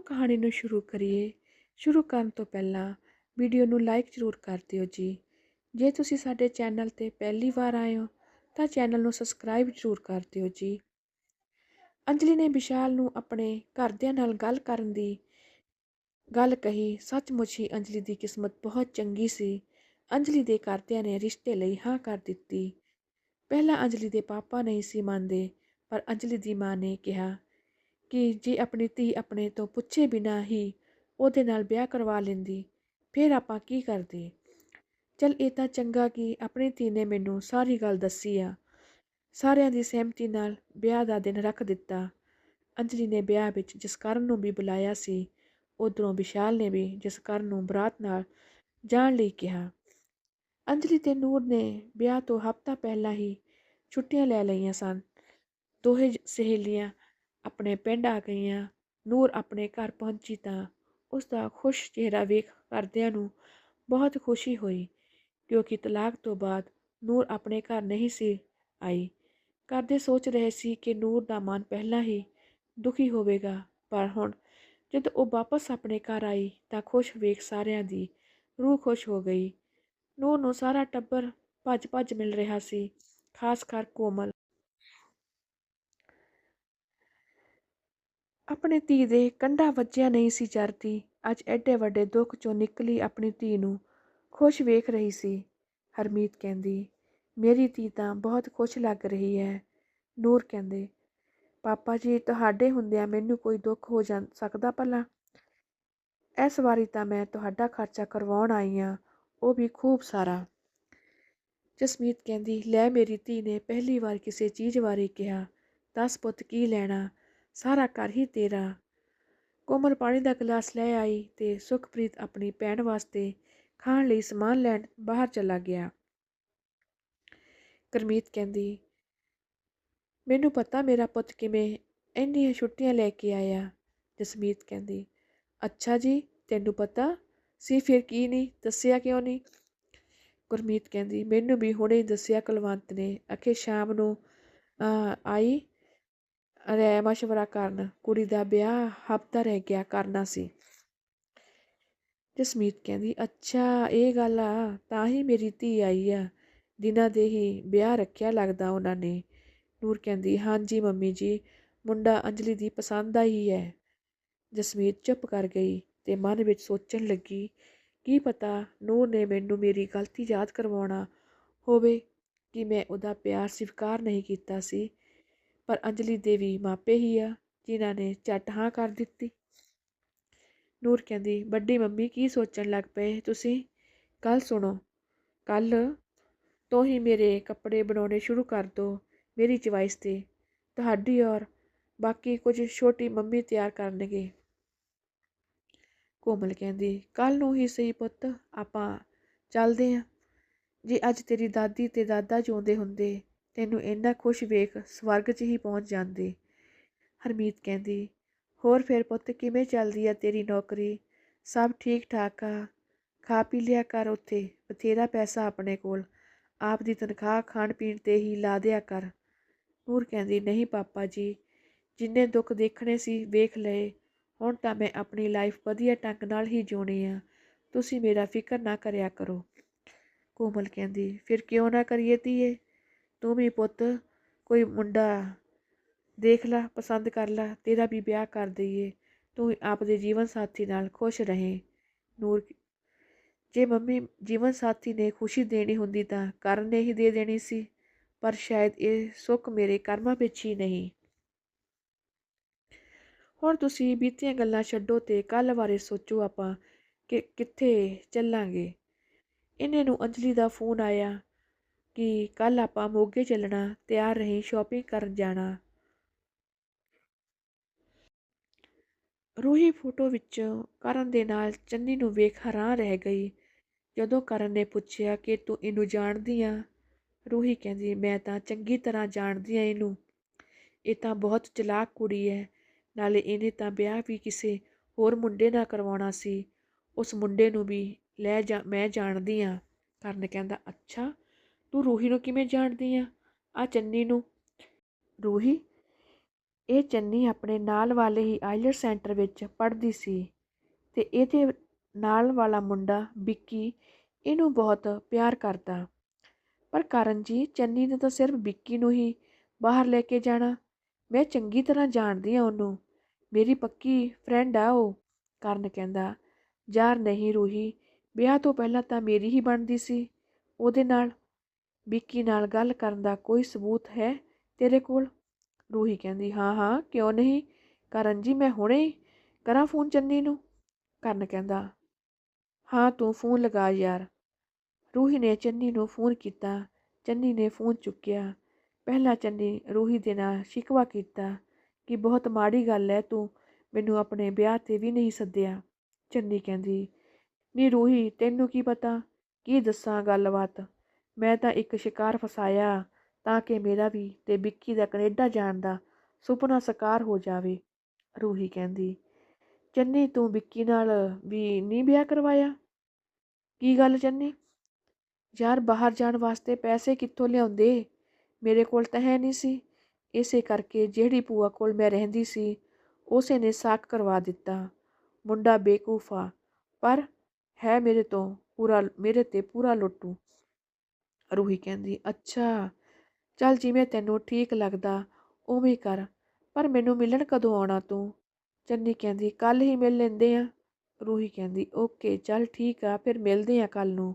ਕਹਾਣੀ ਨੂੰ ਸ਼ੁਰੂ ਕਰੀਏ। ਸ਼ੁਰੂ ਕਰਨ ਤੋਂ ਪਹਿਲਾਂ ਵੀਡੀਓ ਨੂੰ ਲਾਈਕ ਜ਼ਰੂਰ ਕਰ ਦਿਓ ਜੀ। ਜੇ ਤੁਸੀਂ ਸਾਡੇ ਚੈਨਲ ਤੇ ਪਹਿਲੀ ਵਾਰ ਆਏ ਹੋ, ਤਾਂ ਚੈਨਲ ਨੂੰ ਸਬਸਕ੍ਰਾਈਬ ਜ਼ਰੂਰ ਕਰ ਦਿਓ ਜੀ। ਅੰਜਲੀ ਨੇ ਵਿਸ਼ਾਲ ਨੂੰ ਆਪਣੇ ਘਰਦਿਆਂ ਨਾਲ ਗੱਲ ਕਰਨ ਦੀ ਗੱਲ ਕਹੀ। ਸੱਚਮੁੱਚ ਹੀ ਅੰਜਲੀ ਦੀ ਕਿਸਮਤ ਬਹੁਤ ਚੰਗੀ ਸੀ। ਅੰਜਲੀ ਦੇ ਘਰਦਿਆਂ ਨੇ ਰਿਸ਼ਤੇ ਲਈ ਹਾਂ ਕਰ ਦਿੱਤੀ। ਪਹਿਲਾਂ ਅੰਜਲੀ ਦੇ ਪਾਪਾ ਨਹੀਂ ਸੀ ਮੰਨਦੇ, ਪਰ ਅੰਜਲੀ ਦੀ ਮਾਂ ਨੇ ਕਿਹਾ ਕਿ ਜੇ ਆਪਣੀ ਧੀ ਆਪਣੇ ਤੋਂ ਪੁੱਛੇ ਬਿਨਾਂ ਹੀ ਉਹਦੇ ਨਾਲ ਵਿਆਹ ਕਰਵਾ ਲੈਂਦੀ, ਫਿਰ ਆਪਾਂ ਕੀ ਕਰਦੇ? ਚਲ ਇਹ ਤਾਂ ਚੰਗਾ ਕਿ ਆਪਣੀ ਧੀ ਨੇ ਮੈਨੂੰ ਸਾਰੀ ਗੱਲ ਦੱਸੀ ਆ। ਸਾਰਿਆਂ ਦੀ ਸਹਿਮਤੀ ਨਾਲ ਵਿਆਹ ਦਾ ਦਿਨ ਰੱਖ ਦਿੱਤਾ। ਅੰਜਲੀ ਨੇ ਵਿਆਹ ਵਿੱਚ ਜਸਕਰਨ ਨੂੰ ਵੀ ਬੁਲਾਇਆ ਸੀ। ਉਧਰੋਂ ਵਿਸ਼ਾਲ ਨੇ ਵੀ ਜਸਕਰਨ ਨੂੰ ਬਰਾਤ ਨਾਲ ਜਾਣ ਲਈ ਕਿਹਾ। ਅੰਜਲੀ ਤੇ ਨੂਰ ਨੇ ਵਿਆਹ ਤੋਂ ਹਫ਼ਤਾ ਪਹਿਲਾਂ ਹੀ ਛੁੱਟੀਆਂ ਲੈ ਲਈਆਂ ਸਨ। ਦੋਹੇ ਸਹੇਲੀਆਂ ਆਪਣੇ ਪਿੰਡ ਆ ਗਈਆਂ, ਨੂਰ ਆਪਣੇ ਘਰ ਪਹੁੰਚੀ ਤਾਂ ਉਸ ਦਾ ਖੁਸ਼ ਚਿਹਰਾ ਵੇਖ ਕਰਦਿਆਂ ਨੂੰ ਬਹੁਤ ਖੁਸ਼ੀ ਹੋਈ, ਕਿਉਂਕਿ ਤਲਾਕ ਤੋਂ ਬਾਅਦ ਨੂਰ ਆਪਣੇ ਘਰ ਨਹੀਂ ਸੀ ਆਈ। ਕਰਦੇ ਸੋਚ ਰਹੇ ਸੀ ਕਿ ਨੂਰ ਦਾ ਮਨ ਪਹਿਲਾਂ ਹੀ ਦੁਖੀ ਹੋਵੇਗਾ, ਪਰ ਹੁਣ ਜਦ ਉਹ ਵਾਪਸ ਆਪਣੇ ਘਰ ਆਈ ਤਾਂ ਖੁਸ਼ ਵੇਖ ਸਾਰਿਆਂ ਦੀ ਰੂਹ ਖੁਸ਼ ਹੋ ਗਈ। ਨੂਰ ਨੂੰ ਸਾਰਾ ਟੱਬਰ ਭੱਜ ਭੱਜ ਮਿਲ ਰਿਹਾ ਸੀ, ਖਾਸ ਕਰ ਕੋਮਲ। ਆਪਣੇ ਧੀ ਦੇ ਕੰਡਾ ਵੱਜਿਆ ਨਹੀਂ ਸੀ ਚਰਦੀ। ਅੱਜ ਐਡੇ ਵੱਡੇ ਦੁੱਖ ਚੋਂ ਨਿਕਲੀ ਆਪਣੀ ਧੀ ਨੂੰ। ਖੁਸ਼ ਵੇਖ ਰਹੀ ਸੀ। ਹਰਮੀਤ ਕਹਿੰਦੀ, ਮੇਰੀ ਧੀ ਤਾਂ ਬਹੁਤ ਖੁਸ਼ ਲੱਗ ਰਹੀ ਹੈ। ਨੂਰ ਕਹਿੰਦੇ, ਪਾਪਾ ਜੀ, ਤੁਹਾਡੇ ਹੁੰਦਿਆਂ ਮੈਨੂੰ ਕੋਈ ਦੁੱਖ ਹੋ ਜਾਂ ਸਕਦਾ ਭਲਾ? ਇਸ ਵਾਰੀ ਤਾਂ ਮੈਂ ਤੁਹਾਡਾ ਖਰਚਾ ਕਰਵਾਉਣ ਆਈ ਆ ਉਹ ਵੀ ਖੂਬ ਸਾਰਾ। ਜਸਮੀਤ ਕਹਿੰਦੀ, ਲੈ ਮੇਰੀ ਧੀ ਨੇ ਪਹਿਲੀ ਵਾਰ ਕਿਸੇ ਚੀਜ਼ ਬਾਰੇ ਕਿਹਾ। ਦਸ ਪੁੱਤ, ਕੀ ਲੈਣਾ? ਸਾਰਾ ਘਰ ਹੀ ਤੇਰਾ। ਕੋਮਲ ਪਾਣੀ ਦਾ ਗਲਾਸ ਲੈ ਆਈ ਤੇ ਸੁਖਪ੍ਰੀਤ ਆਪਣੀ ਭੈਣ ਵਾਸਤੇ ਖਾਣ ਲਈ ਸਮਾਨ ਲੈਣ ਬਾਹਰ ਚਲਾ ਗਿਆ। ਕਰਮੀਤ ਕਹਿੰਦੀ, ਮੈਨੂੰ ਪਤਾ ਮੇਰਾ ਪੁੱਤ ਕਿਵੇਂ ਇੰਨੀਆਂ ਛੁੱਟੀਆਂ ਲੈ ਕੇ ਆਇਆ। ਜਸਮੀਤ ਕਹਿੰਦੀ, ਅੱਛਾ ਜੀ, ਤੈਨੂੰ ਪਤਾ? ਸੀ ਫਿਰ ਕੀ ਨਹੀਂ ਦੱਸਿਆ ਕਿਉਂ ਨਹੀਂ ਗੁਰਮੀਤ ਕਹਿੰਦੀ, ਮੈਨੂੰ ਵੀ ਹੁਣੇ ਦੱਸਿਆ ਕੁਲਵੰਤ ਨੇ, ਅਖੇ ਸ਼ਾਮ ਨੂੰ ਆਈ ਅਰੇ ਮਸ਼ਵਰਾ ਕਰਨ, ਕੁੜੀ ਦਾ ਵਿਆਹ ਹਫਤਾ ਰਹਿ ਗਿਆ ਕਰਨਾ ਸੀ। ਜਸਮੀਤ ਕਹਿੰਦੀ, ਅੱਛਾ, ਇਹ ਗੱਲ ਆ, ਤਾਂ ਹੀ ਮੇਰੀ ਧੀ ਆਈ ਆ। ਦਿਨਾਂ ਦੇ ਹੀ ਵਿਆਹ ਰੱਖਿਆ ਲੱਗਦਾ ਉਹਨਾਂ ਨੇ। ਨੂਰ ਕਹਿੰਦੀ, ਹਾਂਜੀ ਮੰਮੀ ਜੀ, ਮੁੰਡਾ ਅੰਜਲੀ ਦੀ ਪਸੰਦ ਦਾ ਹੀ ਹੈ ਜਸਮੀਤ ਚੁੱਪ ਕਰ ਗਈ ਤੇ ਮਨ ਵਿੱਚ ਸੋਚਣ ਲੱਗੀ, ਕੀ ਪਤਾ ਨੂਰ ਨੇ ਮੈਨੂੰ ਮੇਰੀ ਗਲਤੀ ਯਾਦ ਕਰਵਾਉਣਾ ਹੋਵੇ ਕਿ ਮੈਂ ਉਹਦਾ ਪਿਆਰ ਸਵੀਕਾਰ ਨਹੀਂ ਕੀਤਾ ਸੀ। ਪਰ ਅੰਜਲੀ ਦੇ ਵੀ ਮਾਪੇ ਹੀ ਆ, ਜਿਨ੍ਹਾਂ ਨੇ ਝੱਟ ਹਾਂ ਕਰ ਦਿੱਤੀ। ਨੂਰ ਕਹਿੰਦੀ, ਵੱਡੀ ਮੰਮੀ ਕੀ ਸੋਚਣ ਲੱਗ ਪਏ ਤੁਸੀਂ? ਕੱਲ ਸੁਣੋ। ਕੱਲ ਤੋਂ ਹੀ ਮੇਰੇ ਕੱਪੜੇ ਬਣਾਉਣੇ ਸ਼ੁਰੂ ਕਰ ਦੋ, ਮੇਰੀ ਚੁਆਇਸ ਤੇ, ਤੁਹਾਡੀ ਔਰ ਬਾਕੀ ਕੁਝ ਛੋਟੀ ਮੰਮੀ ਤਿਆਰ ਕਰਨਗੇ। ਕੋਮਲ ਕਹਿੰਦੀ ਕੱਲ ਨੂੰ ਹੀ ਸਹੀ ਪੁੱਤ, ਆਪਾਂ ਚੱਲਦੇ ਆਂ। ਜੇ ਅੱਜ ਤੇਰੀ ਦਾਦੀ ਤੇ ਦਾਦਾ ਜਿਉਂਦੇ ਹੁੰਦੇ ਤੈਨੂੰ ਇੰਨਾ ਖੁਸ਼ ਵੇਖ ਸਵਰਗ 'ਚ ਹੀ ਪਹੁੰਚ ਜਾਂਦੇ। ਹਰਮੀਤ ਕਹਿੰਦੀ, ਹੋਰ ਫਿਰ ਪੁੱਤ ਕਿਵੇਂ ਚੱਲਦੀ ਆ ਤੇਰੀ ਨੌਕਰੀ? ਸਭ ਠੀਕ ਠਾਕ ਆ। ਖਾ ਪੀ ਲਿਆ ਕਰ ਉੱਥੇ, ਬਥੇਰਾ ਪੈਸਾ ਆਪਣੇ ਕੋਲ। ਆਪ ਦੀ ਤਨਖਾਹ ਖਾਣ ਪੀਣ ਤੇ ਹੀ ਲਾ ਦਿਆ ਕਰ। ਨੂਰ ਕਹਿੰਦੀ, ਨਹੀਂ ਪਾਪਾ ਜੀ, ਜਿੰਨੇ ਦੁੱਖ ਦੇਖਣੇ ਸੀ ਵੇਖ ਲਏ। ਹੁਣ ਤਾਂ ਮੈਂ ਆਪਣੀ ਲਾਈਫ ਵਧੀਆ ਢੰਗ ਨਾਲ ਹੀ ਜਿਉਣੀ ਆ। ਤੁਸੀਂ ਮੇਰਾ ਫਿਕਰ ਨਾ ਕਰਿਆ ਕਰੋ। ਕੋਮਲ ਕਹਿੰਦੀ, ਫਿਰ ਕਿਉਂ ਨਾ ਕਰੀਏ ਧੀਏ? ਤੂੰ ਵੀ ਪੁੱਤ ਕੋਈ ਮੁੰਡਾ ਦੇਖ ਲੈ, ਪਸੰਦ ਕਰ ਲੈ, ਤੇਰਾ ਵੀ ਵਿਆਹ ਕਰ ਦਈਏ। ਤੂੰ ਆਪਦੇ ਜੀਵਨ ਸਾਥੀ ਨਾਲ ਖੁਸ਼ ਰਹੇ। ਨੂਰ ਜੇ ਮੰਮੀ ਜੀਵਨ ਸਾਥੀ ਨੇ ਖੁਸ਼ੀ ਦੇਣੀ ਹੁੰਦੀ ਤਾਂ ਕਰਨ ਨੇ ਹੀ ਦੇ ਦੇਣੀ ਸੀ, ਪਰ ਸ਼ਾਇਦ ਇਹ ਸੁੱਖ ਮੇਰੇ ਕਰਮਾਂ ਵਿੱਚ ਹੀ ਨਹੀਂ। ਹੁਣ ਤੁਸੀਂ ਬੀਤੀਆਂ ਗੱਲਾਂ ਛੱਡੋ ਤੇ ਕੱਲ ਬਾਰੇ ਸੋਚੋ ਆਪਾਂ ਕਿ ਕਿੱਥੇ ਚੱਲਾਂਗੇ। ਇਹਨੇ ਨੂੰ ਅੰਜਲੀ ਦਾ ਫੋਨ ਆਇਆ। ਕਿ ਕੱਲ ਆਪਾਂ ਮੋਗੇ ਚੱਲਣਾ, ਤਿਆਰ ਰਹੀ ਸ਼ਾਪਿੰਗ ਕਰਨ ਜਾਣਾ। ਰੂਹੀ ਫੋਟੋ ਵਿੱਚ ਕਰਨ ਦੇ ਨਾਲ ਚੰਨੀ ਨੂੰ ਵੇਖ ਹੈਰਾਨ ਰਹਿ ਗਈ। ਜਦੋਂ ਕਰਨ ਨੇ ਪੁੱਛਿਆ ਕਿ ਤੂੰ ਇਹਨੂੰ ਜਾਣਦੀ ਆ? ਰੂਹੀ ਕਹਿੰਦੀ, ਮੈਂ ਤਾਂ ਚੰਗੀ ਤਰ੍ਹਾਂ ਜਾਣਦੀ ਆ ਇਹਨੂੰ। ਇਹ ਤਾਂ ਬਹੁਤ ਚਲਾਕ ਕੁੜੀ ਹੈ ਨਾਲੇ ਇਹਨੇ ਤਾਂ ਵਿਆਹ ਵੀ ਕਿਸੇ ਹੋਰ ਮੁੰਡੇ ਨਾਲ ਕਰਵਾਉਣਾ ਸੀ। ਉਸ ਮੁੰਡੇ ਨੂੰ ਵੀ ਲੈ ਜਾ, ਮੈਂ ਜਾਣਦੀ ਆ। ਕਰਨ ਕਹਿੰਦਾ, ਅੱਛਾ ਤੂੰ ਰੂਹੀ ਨੂੰ ਕਿਵੇਂ ਜਾਣਦੀ ਆ? ਆ ਚੰਨੀ ਨੂੰ। ਰੂਹੀ? ਇਹ ਚੰਨੀ ਆਪਣੇ ਨਾਲ ਵਾਲੇ ਹੀ ਆਈਲਟ ਸੈਂਟਰ ਵਿੱਚ ਪੜ੍ਹਦੀ ਸੀ ਤੇ ਇਹਦੇ ਨਾਲ ਵਾਲਾ ਮੁੰਡਾ ਵਿੱਕੀ ਇਹਨੂੰ ਬਹੁਤ ਪਿਆਰ ਕਰਦਾ। ਪਰ ਕਰਨ ਜੀ ਚੰਨੀ ਨੇ ਤਾਂ ਸਿਰਫ ਵਿੱਕੀ ਨੂੰ ਹੀ ਬਾਹਰ ਲੈ ਕੇ ਜਾਣਾ। ਮੈਂ ਚੰਗੀ ਤਰ੍ਹਾਂ ਜਾਣਦੀ ਆ ਉਹਨੂੰ। ਮੇਰੀ ਪੱਕੀ ਫਰੈਂਡ ਆ ਉਹ, ਕਰਨ ਕਹਿੰਦਾ। ਯਾਰ ਨਹੀਂ ਰੂਹੀ, ਵਿਆਹ ਤੋਂ ਪਹਿਲਾਂ ਤਾਂ ਮੇਰੀ ਹੀ ਬਣਦੀ ਸੀ। ਉਹਦੇ ਨਾਲ ਵਿੱਕੀ ਨਾਲ ਗੱਲ ਕਰਨ ਦਾ ਕੋਈ ਸਬੂਤ ਹੈ? ਤੇਰੇ ਕੋਲ? ਰੂਹੀ ਕਹਿੰਦੀ, ਹਾਂ ਹਾਂ, ਕਿਉਂ ਨਹੀਂ? ਕਰਨ ਜੀ, ਮੈਂ ਹੁਣੇ ਕਰਾਂ ਫੋਨ ਚੰਨੀ ਨੂੰ। ਕਰਨ ਕਹਿੰਦਾ, ਹਾਂ, ਤੂੰ ਫੋਨ ਲਗਾ ਯਾਰ। ਰੂਹੀ ਨੇ ਚੰਨੀ ਨੂੰ ਫੋਨ ਕੀਤਾ। ਚੰਨੀ ਨੇ ਫੋਨ ਚੁੱਕਿਆ। ਪਹਿਲਾਂ ਚੰਨੀ ਰੂਹੀ ਦੇ ਨਾਲ ਸ਼ਿਕਵਾ ਕੀਤਾ ਕਿ, ਬਹੁਤ ਮਾੜੀ ਗੱਲ ਹੈ ਤੂੰ ਮੈਨੂੰ ਆਪਣੇ ਵਿਆਹ ਤੇ ਵੀ ਨਹੀਂ ਸੱਦਿਆ। ਚੰਨੀ ਕਹਿੰਦੀ, ਨੀ ਰੂਹੀ, ਤੈਨੂੰ ਕੀ ਪਤਾ? ਕੀ ਦੱਸਾਂ ਗੱਲਬਾਤ? ਮੈਂ ਤਾਂ ਇੱਕ ਸ਼ਿਕਾਰ ਫਸਾਇਆ ਤਾਂ ਕਿ ਮੇਰਾ ਵੀ ਤੇ ਵਿੱਕੀ ਦਾ ਕੈਨੇਡਾ ਜਾਣ ਦਾ ਸੁਪਨਾ ਸਾਕਾਰ ਹੋ ਜਾਵੇ, ਰੂਹੀ ਕਹਿੰਦੀ। ਚੰਨੀ, ਤੂੰ ਵਿੱਕੀ ਨਾਲ ਵੀ ਨਹੀਂ ਵਿਆਹ ਕਰਵਾਇਆ? ਕੀ ਗੱਲ ਚੰਨੀ? ਯਾਰ, ਬਾਹਰ ਜਾਣ ਵਾਸਤੇ ਪੈਸੇ ਕਿੱਥੋਂ ਲਿਆਉਂਦੇ? ਮੇਰੇ ਕੋਲ ਤਾਂ ਹੈ ਨਹੀਂ ਸੀ। ਇਸੇ ਕਰਕੇ ਜਿਹੜੀ ਭੂਆ ਕੋਲ ਮੈਂ ਰਹਿੰਦੀ ਸੀ, ਉਸੇ ਨੇ ਸਾਕ ਕਰਵਾ ਦਿੱਤਾ। ਮੁੰਡਾ ਬੇਕੂਫਾ, ਪਰ ਹੈ ਮੇਰੇ ਤੋਂ ਪੂਰਾ, ਮੇਰੇ ਤੇ ਪੂਰਾ ਲੁੱਟੂ। ਰੂਹੀ ਕਹਿੰਦੀ, ਅੱਛਾ, ਚੱਲ ਜਿਵੇਂ ਤੈਨੂੰ ਠੀਕ ਲੱਗਦਾ, ਉਵੇਂ ਕਰ, ਪਰ ਮੈਨੂੰ ਮਿਲਣ ਕਦੋਂ ਆਉਣਾ ਤੂੰ? ਚੰਨੀ ਕਹਿੰਦੀ ਕੱਲ ਹੀ ਮਿਲ ਲੈਂਦੇ ਆ। ਰੂਹੀ ਕਹਿੰਦੀ, ਓਕੇ, ਚੱਲ ਠੀਕ ਆ, ਫਿਰ ਮਿਲਦੇ ਆ ਕੱਲ ਨੂੰ।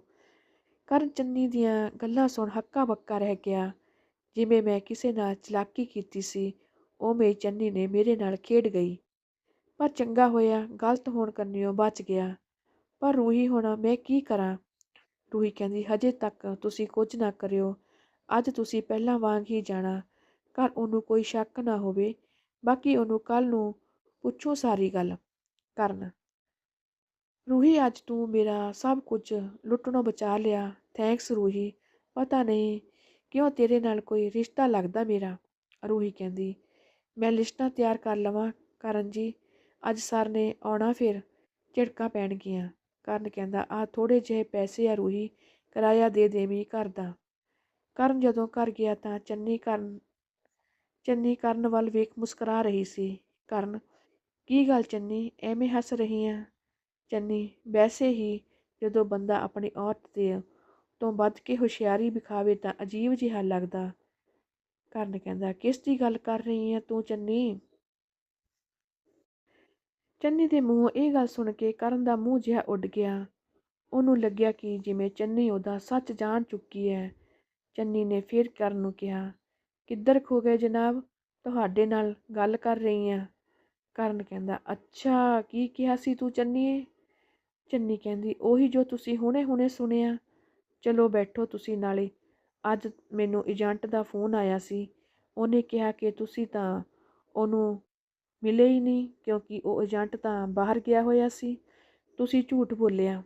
ਕਰਨ ਚੰਨੀ ਦੀਆਂ ਗੱਲਾਂ ਸੁਣ ਹੱਕਾ ਬੱਕਾ ਰਹਿ ਗਿਆ। ਜਿਵੇਂ ਮੈਂ ਕਿਸੇ ਨਾਲ ਚਲਾਕੀ ਕੀਤੀ ਸੀ, ਉਵੇਂ ਚੰਨੀ ਨੇ ਮੇਰੇ ਨਾਲ ਖੇਡ ਗਈ। ਪਰ ਚੰਗਾ ਹੋਇਆ, ਗਲਤ ਹੋਣ ਕਰਨਿਓ ਬਚ ਗਿਆ। ਪਰ ਰੂਹੀ ਹੋਣਾ ਮੈਂ ਕੀ ਕਰਾਂ? ਰੂਹੀ ਕਹਿੰਦੀ, ਹਜੇ ਤੱਕ ਤੁਸੀਂ ਕੁਝ ਨਾ ਕਰਿਓ। ਅੱਜ ਤੁਸੀਂ ਪਹਿਲਾਂ ਵਾਂਗ ਹੀ ਜਾਣਾ। ਘਰ ਉਹਨੂੰ ਕੋਈ ਸ਼ੱਕ ਨਾ ਹੋਵੇ। ਬਾਕੀ ਉਹਨੂੰ ਕੱਲ ਨੂੰ ਪੁੱਛੋ ਸਾਰੀ ਗੱਲ ਕਰਨ। ਰੂਹੀ, ਅੱਜ ਤੂੰ ਮੇਰਾ ਸਭ ਕੁਝ ਲੁੱਟਣੋਂ ਬਚਾ ਲਿਆ। ਥੈਂਕਸ ਰੂਹੀ। ਪਤਾ ਨਹੀਂ ਕਿਉਂ ਤੇਰੇ ਨਾਲ ਕੋਈ ਰਿਸ਼ਤਾ ਲੱਗਦਾ ਮੇਰਾ? ਰੂਹੀ ਕਹਿੰਦੀ, ਮੈਂ ਲਿਸਟਾਂ ਤਿਆਰ ਕਰ ਲਵਾਂ। ਕਰਨ ਜੀ, ਅੱਜ ਸਰ ਨੇ ਆਉਣਾ ਫਿਰ ਝਿੜਕਾਂ ਪੈਣਗੀਆਂ। ਕਰਨ ਕਹਿੰਦਾ, ਆ ਥੋੜੇ ਜਿਹੇ ਪੈਸੇ ਆ ਰੂਹੀ, ਕਿਰਾਇਆ ਦੇ ਦੇਵੀਂ ਘਰ ਦਾ। ਕਰਨ ਜਦੋਂ ਘਰ ਗਿਆ ਤਾਂ ਚੰਨੀ ਕਰਨ ਚੰਨੀ ਕਰਨ ਵੱਲ ਵੇਖ ਮੁਸਕਰਾ ਰਹੀ ਸੀ। ਕਰਨ, ਕੀ ਗੱਲ ਚੰਨੀ, ਐਵੇਂ ਹੱਸ ਰਹੀ ਆ? ਚੰਨੀ, ਵੈਸੇ ਹੀ ਜਦੋਂ ਬੰਦਾ ਆਪਣੀ ਔਰਤ ਦੇ ਤੋਂ ਵੱਧ ਕੇ ਹੁਸ਼ਿਆਰੀ ਵਿਖਾਵੇ ਤਾਂ ਅਜੀਬ ਜਿਹਾ ਲੱਗਦਾ। ਕਰਨ ਕਹਿੰਦਾ, ਕਿਸ ਦੀ ਗੱਲ ਕਰ ਰਹੀ ਆ ਤੂੰ ਚੰਨੀ? ਚੰਨੀ ਦੇ ਮੂੰਹੋਂ ਇਹ ਗੱਲ ਸੁਣ ਕੇ ਕਰਨ ਦਾ ਮੂੰਹ ਜਿਹਾ ਉੱਡ ਗਿਆ। ਉਹਨੂੰ ਲੱਗਿਆ ਕਿ ਜਿਵੇਂ ਚੰਨੀ ਉਹਦਾ ਸੱਚ ਜਾਣ ਚੁੱਕੀ ਹੈ। ਚੰਨੀ ਨੇ ਫਿਰ ਕਰਨ ਨੂੰ ਕਿਹਾ, ਕਿੱਧਰ ਖੋ ਗਏ ਜਨਾਬ? ਤੁਹਾਡੇ ਨਾਲ ਗੱਲ ਕਰ ਰਹੀ ਆ ਕਰਨ ਕਹਿੰਦਾ, ਅੱਛਾ, ਕੀ ਕਿਹਾ ਸੀ ਤੂੰ ਚੰਨੀਏ? ਚੰਨੀ ਕਹਿੰਦੀ, ਉਹੀ ਜੋ ਤੁਸੀਂ ਹੁਣੇ-ਹੁਣੇ ਸੁਣਿਆ। ਚਲੋ ਬੈਠੋ ਤੁਸੀਂ ਨਾਲੇ। ਅੱਜ ਮੈਨੂੰ ਏਜੰਟ ਦਾ ਫੋਨ ਆਇਆ ਸੀ। ਉਹਨੇ ਕਿਹਾ ਕਿ ਤੁਸੀਂ ਤਾਂ ਉਹਨੂੰ ਮਿਲੇ ਹੀ ਨਹੀਂ ਕਿਉਂਕਿ ਉਹ ਏਜੰਟ ਤਾਂ ਬਾਹਰ ਗਿਆ ਹੋਇਆ ਸੀ। ਤੁਸੀਂ ਝੂਠ ਬੋਲਿਆ,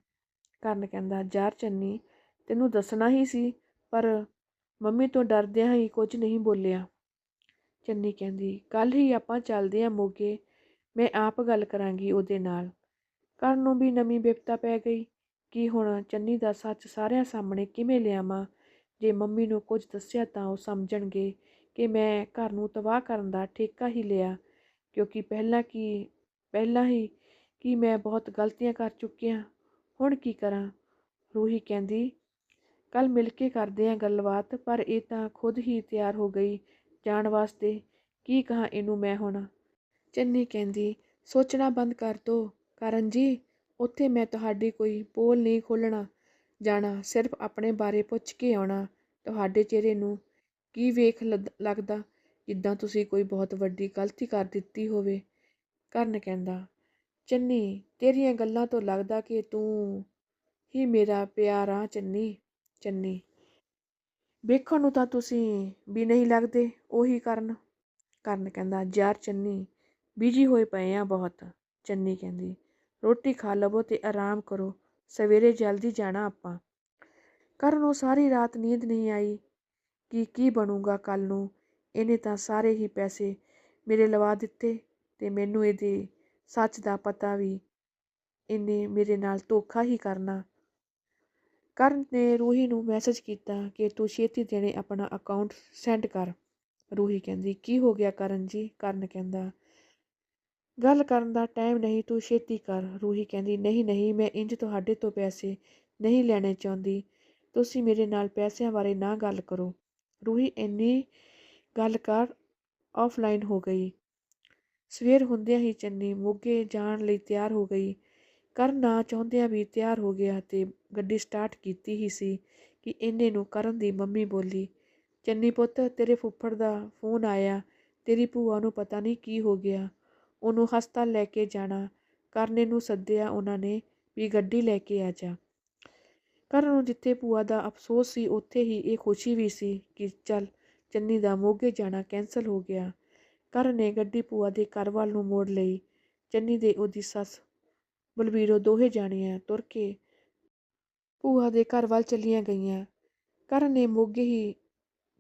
ਕਰਨ ਕਹਿੰਦਾ। ਯਾਰ ਚੰਨੀ, ਤੈਨੂੰ ਦੱਸਣਾ ਹੀ ਸੀ, ਪਰ ਮੰਮੀ ਤੋਂ ਡਰਦਿਆਂ ਹੀ ਕੁਝ ਨਹੀਂ ਬੋਲਿਆ। ਚੰਨੀ ਕਹਿੰਦੀ ਕੱਲ ਹੀ ਆਪਾਂ ਚੱਲਦੇ ਆਂ ਮੋਗੇ, ਮੈਂ ਆਪ ਗੱਲ ਕਰਾਂਗੀ ਉਹਦੇ ਨਾਲ। ਕਰਨ ਨੂੰ ਵੀ ਨਵੀਂ ਬਿਪਤਾ ਪੈ ਗਈ ਕਿ ਹੁਣ ਚੰਨੀ ਦਾ ਸੱਚ ਸਾਰਿਆਂ ਸਾਹਮਣੇ ਕਿਵੇਂ ਲਿਆਵਾਂ? ਜੇ ਮੰਮੀ ਨੂੰ ਕੁਝ ਦੱਸਿਆ ਤਾਂ ਉਹ ਸਮਝਣਗੇ ਕਿ ਮੈਂ ਘਰ ਨੂੰ ਤਬਾਹ ਕਰਨ ਦਾ ਠੇਕਾ ਹੀ ਲਿਆ। ਕਿਉਂਕਿ ਪਹਿਲਾਂ ਕੀ, ਪਹਿਲਾਂ ਹੀ ਕਿ ਮੈਂ ਬਹੁਤ ਗਲਤੀਆਂ ਕਰ ਚੁੱਕੀ ਹਾਂ ਹੁਣ ਕੀ ਕਰਾਂ? ਰੂਹੀ ਕਹਿੰਦੀ ਕੱਲ ਮਿਲ ਕੇ ਕਰਦੇ ਆਂ ਗੱਲਬਾਤ, ਪਰ ਇਹ ਤਾਂ ਖੁਦ ਹੀ ਤਿਆਰ ਹੋ ਗਈ ਜਾਣ ਵਾਸਤੇ। ਕੀ ਕਹਾਂ ਇਹਨੂੰ ਮੈਂ ਹੁਣ? ਚੰਨੀ ਕਹਿੰਦੀ, ਸੋਚਣਾ ਬੰਦ ਕਰ ਦੋ। ਕਰਨ ਜੀ, ਉੱਥੇ ਮੈਂ ਤੁਹਾਡੀ ਕੋਈ ਪੋਲ ਨਹੀਂ ਖੋਲਣਾ ਜਾਣਾ, ਸਿਰਫ ਆਪਣੇ ਬਾਰੇ ਪੁੱਛ ਕੇ ਆਉਣਾ। ਤੁਹਾਡੇ ਚਿਹਰੇ ਨੂੰ ਕੀ ਵੇਖ ਲੱਦ- ਲੱਗਦਾ? ਜਿੱਦਾਂ ਤੁਸੀਂ ਕੋਈ ਬਹੁਤ ਵੱਡੀ ਗਲਤੀ ਕਰ ਦਿੱਤੀ ਹੋਵੇ, ਕਰਨ ਕਹਿੰਦਾ, ਚੰਨੀ, ਤੇਰੀਆਂ ਗੱਲਾਂ ਤੋਂ ਲੱਗਦਾ ਕਿ ਤੂੰ ਹੀ ਮੇਰਾ ਪਿਆਰਾ ਚੰਨੀ ਚੰਨੀ। ਵੇਖਣ ਨੂੰ ਤਾਂ ਤੁਸੀਂ ਵੀ ਨਹੀਂ ਲੱਗਦੇ, ਉਹੀ ਕਰਨ। ਕਰਨ ਕਹਿੰਦਾ, ਯਾਰ ਚੰਨੀ ਬਿਜ਼ੀ ਹੋਏ ਪਏ ਆ ਬਹੁਤ। ਚੰਨੀ ਕਹਿੰਦੀ, ਰੋਟੀ ਖਾ ਲਵੋ ਤੇ ਆਰਾਮ ਕਰੋ, ਸਵੇਰੇ ਜਲਦੀ ਜਾਣਾ ਆਪਾਂ। ਕਰਨ ਨੂੰ ਸਾਰੀ ਰਾਤ ਨੀਂਦ ਨਹੀਂ ਆਈ ਕਿ ਕੀ ਬਣੂਗਾ ਕੱਲ ਨੂੰ। ਇਹਨੇ ਤਾਂ ਸਾਰੇ ਹੀ ਪੈਸੇ ਮੇਰੇ ਲਵਾ ਦਿੱਤੇ ਤੇ ਮੈਨੂੰ ਇਹਦੇ ਸੱਚ ਦਾ ਪਤਾ ਵੀ ਇਹਨੇ ਮੇਰੇ ਨਾਲ ਧੋਖਾ ਹੀ ਕਰਨਾ। ਕਰਨ ਨੇ ਰੂਹੀ ਨੂੰ ਮੈਸੇਜ ਕੀਤਾ ਕਿ ਤੂੰ ਛੇਤੀ ਦੇਣੇ ਆਪਣਾ ਅਕਾਊਂਟ ਸੈਂਡ ਕਰ। ਰੂਹੀ ਕਹਿੰਦੀ, ਕੀ ਹੋ ਗਿਆ ਕਰਨ ਜੀ? ਕਰਨ ਕਹਿੰਦਾ, ਗੱਲ ਕਰਨ ਦਾ ਟਾਈਮ ਨਹੀਂ, ਤੂੰ ਛੇਤੀ ਕਰ। ਰੂਹੀ ਕਹਿੰਦੀ, ਨਹੀਂ ਨਹੀਂ, ਮੈਂ ਇੰਜ ਤੁਹਾਡੇ ਤੋਂ ਪੈਸੇ ਨਹੀਂ ਲੈਣੇ ਚਾਹੁੰਦੀ। ਤੁਸੀਂ ਮੇਰੇ ਨਾਲ ਪੈਸਿਆਂ ਬਾਰੇ ਨਾ ਗੱਲ ਕਰੋ। ਰੂਹੀ ਇੰਨੀ ਗੱਲ ਕਰ ਆਫਲਾਈਨ ਹੋ ਗਈ। ਸਵੇਰ ਹੁੰਦਿਆਂ ਹੀ ਚੰਨੀ ਮੋਗੇ ਜਾਣ ਲਈ ਤਿਆਰ ਹੋ ਗਈ। ਕਰਨ ਨਾ ਚਾਹੁੰਦਿਆਂ ਵੀ ਤਿਆਰ ਹੋ ਗਿਆ ਤੇ ਗੱਡੀ ਸਟਾਰਟ ਕੀਤੀ ਹੀ ਸੀ ਕਿ ਇੰਨੇ ਨੂੰ ਕਰਨ ਦੀ ਮੰਮੀ ਬੋਲੀ, ਚੰਨੀ ਪੁੱਤ, ਤੇਰੇ ਫੁੱਫੜ ਦਾ ਫੋਨ ਆਇਆ। ਤੇਰੀ ਭੂਆ ਨੂੰ ਪਤਾ ਨਹੀਂ ਕੀ ਹੋ ਗਿਆ। ਉਹਨੂੰ ਹਸਪਤਾਲ ਲੈ ਕੇ ਜਾਣਾ। ਕਰਨੇ ਨੂੰ ਸੱਦਿਆ ਉਹਨਾਂ ਨੇ ਵੀ ਗੱਡੀ ਲੈ ਕੇ ਆ ਜਾ। ਕਰਨ ਨੂੰ ਜਿੱਥੇ ਭੂਆ ਦਾ ਅਫਸੋਸ ਸੀ, ਉੱਥੇ ਹੀ ਇਹ ਖੁਸ਼ੀ ਵੀ ਸੀ ਕਿ ਚੱਲ ਚੰਨੀ ਦਾ ਮੋਗੇ ਜਾਣਾ ਕੈਂਸਲ ਹੋ ਗਿਆ। ਕਰਨ ਨੇ ਗੱਡੀ ਭੂਆ ਦੇ ਘਰ ਵੱਲ ਨੂੰ ਮੋੜ ਲਈ। ਚੰਨੀ ਦੇ ਉਹਦੀ ਸੱਸ ਬਲਬੀਰੋ ਦੋਹੇ ਜਾਣੀਆਂ ਤੁਰ ਕੇ ਭੂਆ ਦੇ ਘਰ ਵੱਲ ਚੱਲੀਆਂ ਗਈਆਂ। ਕਰਨ ਨੇ ਮੋਗੇ ਹੀ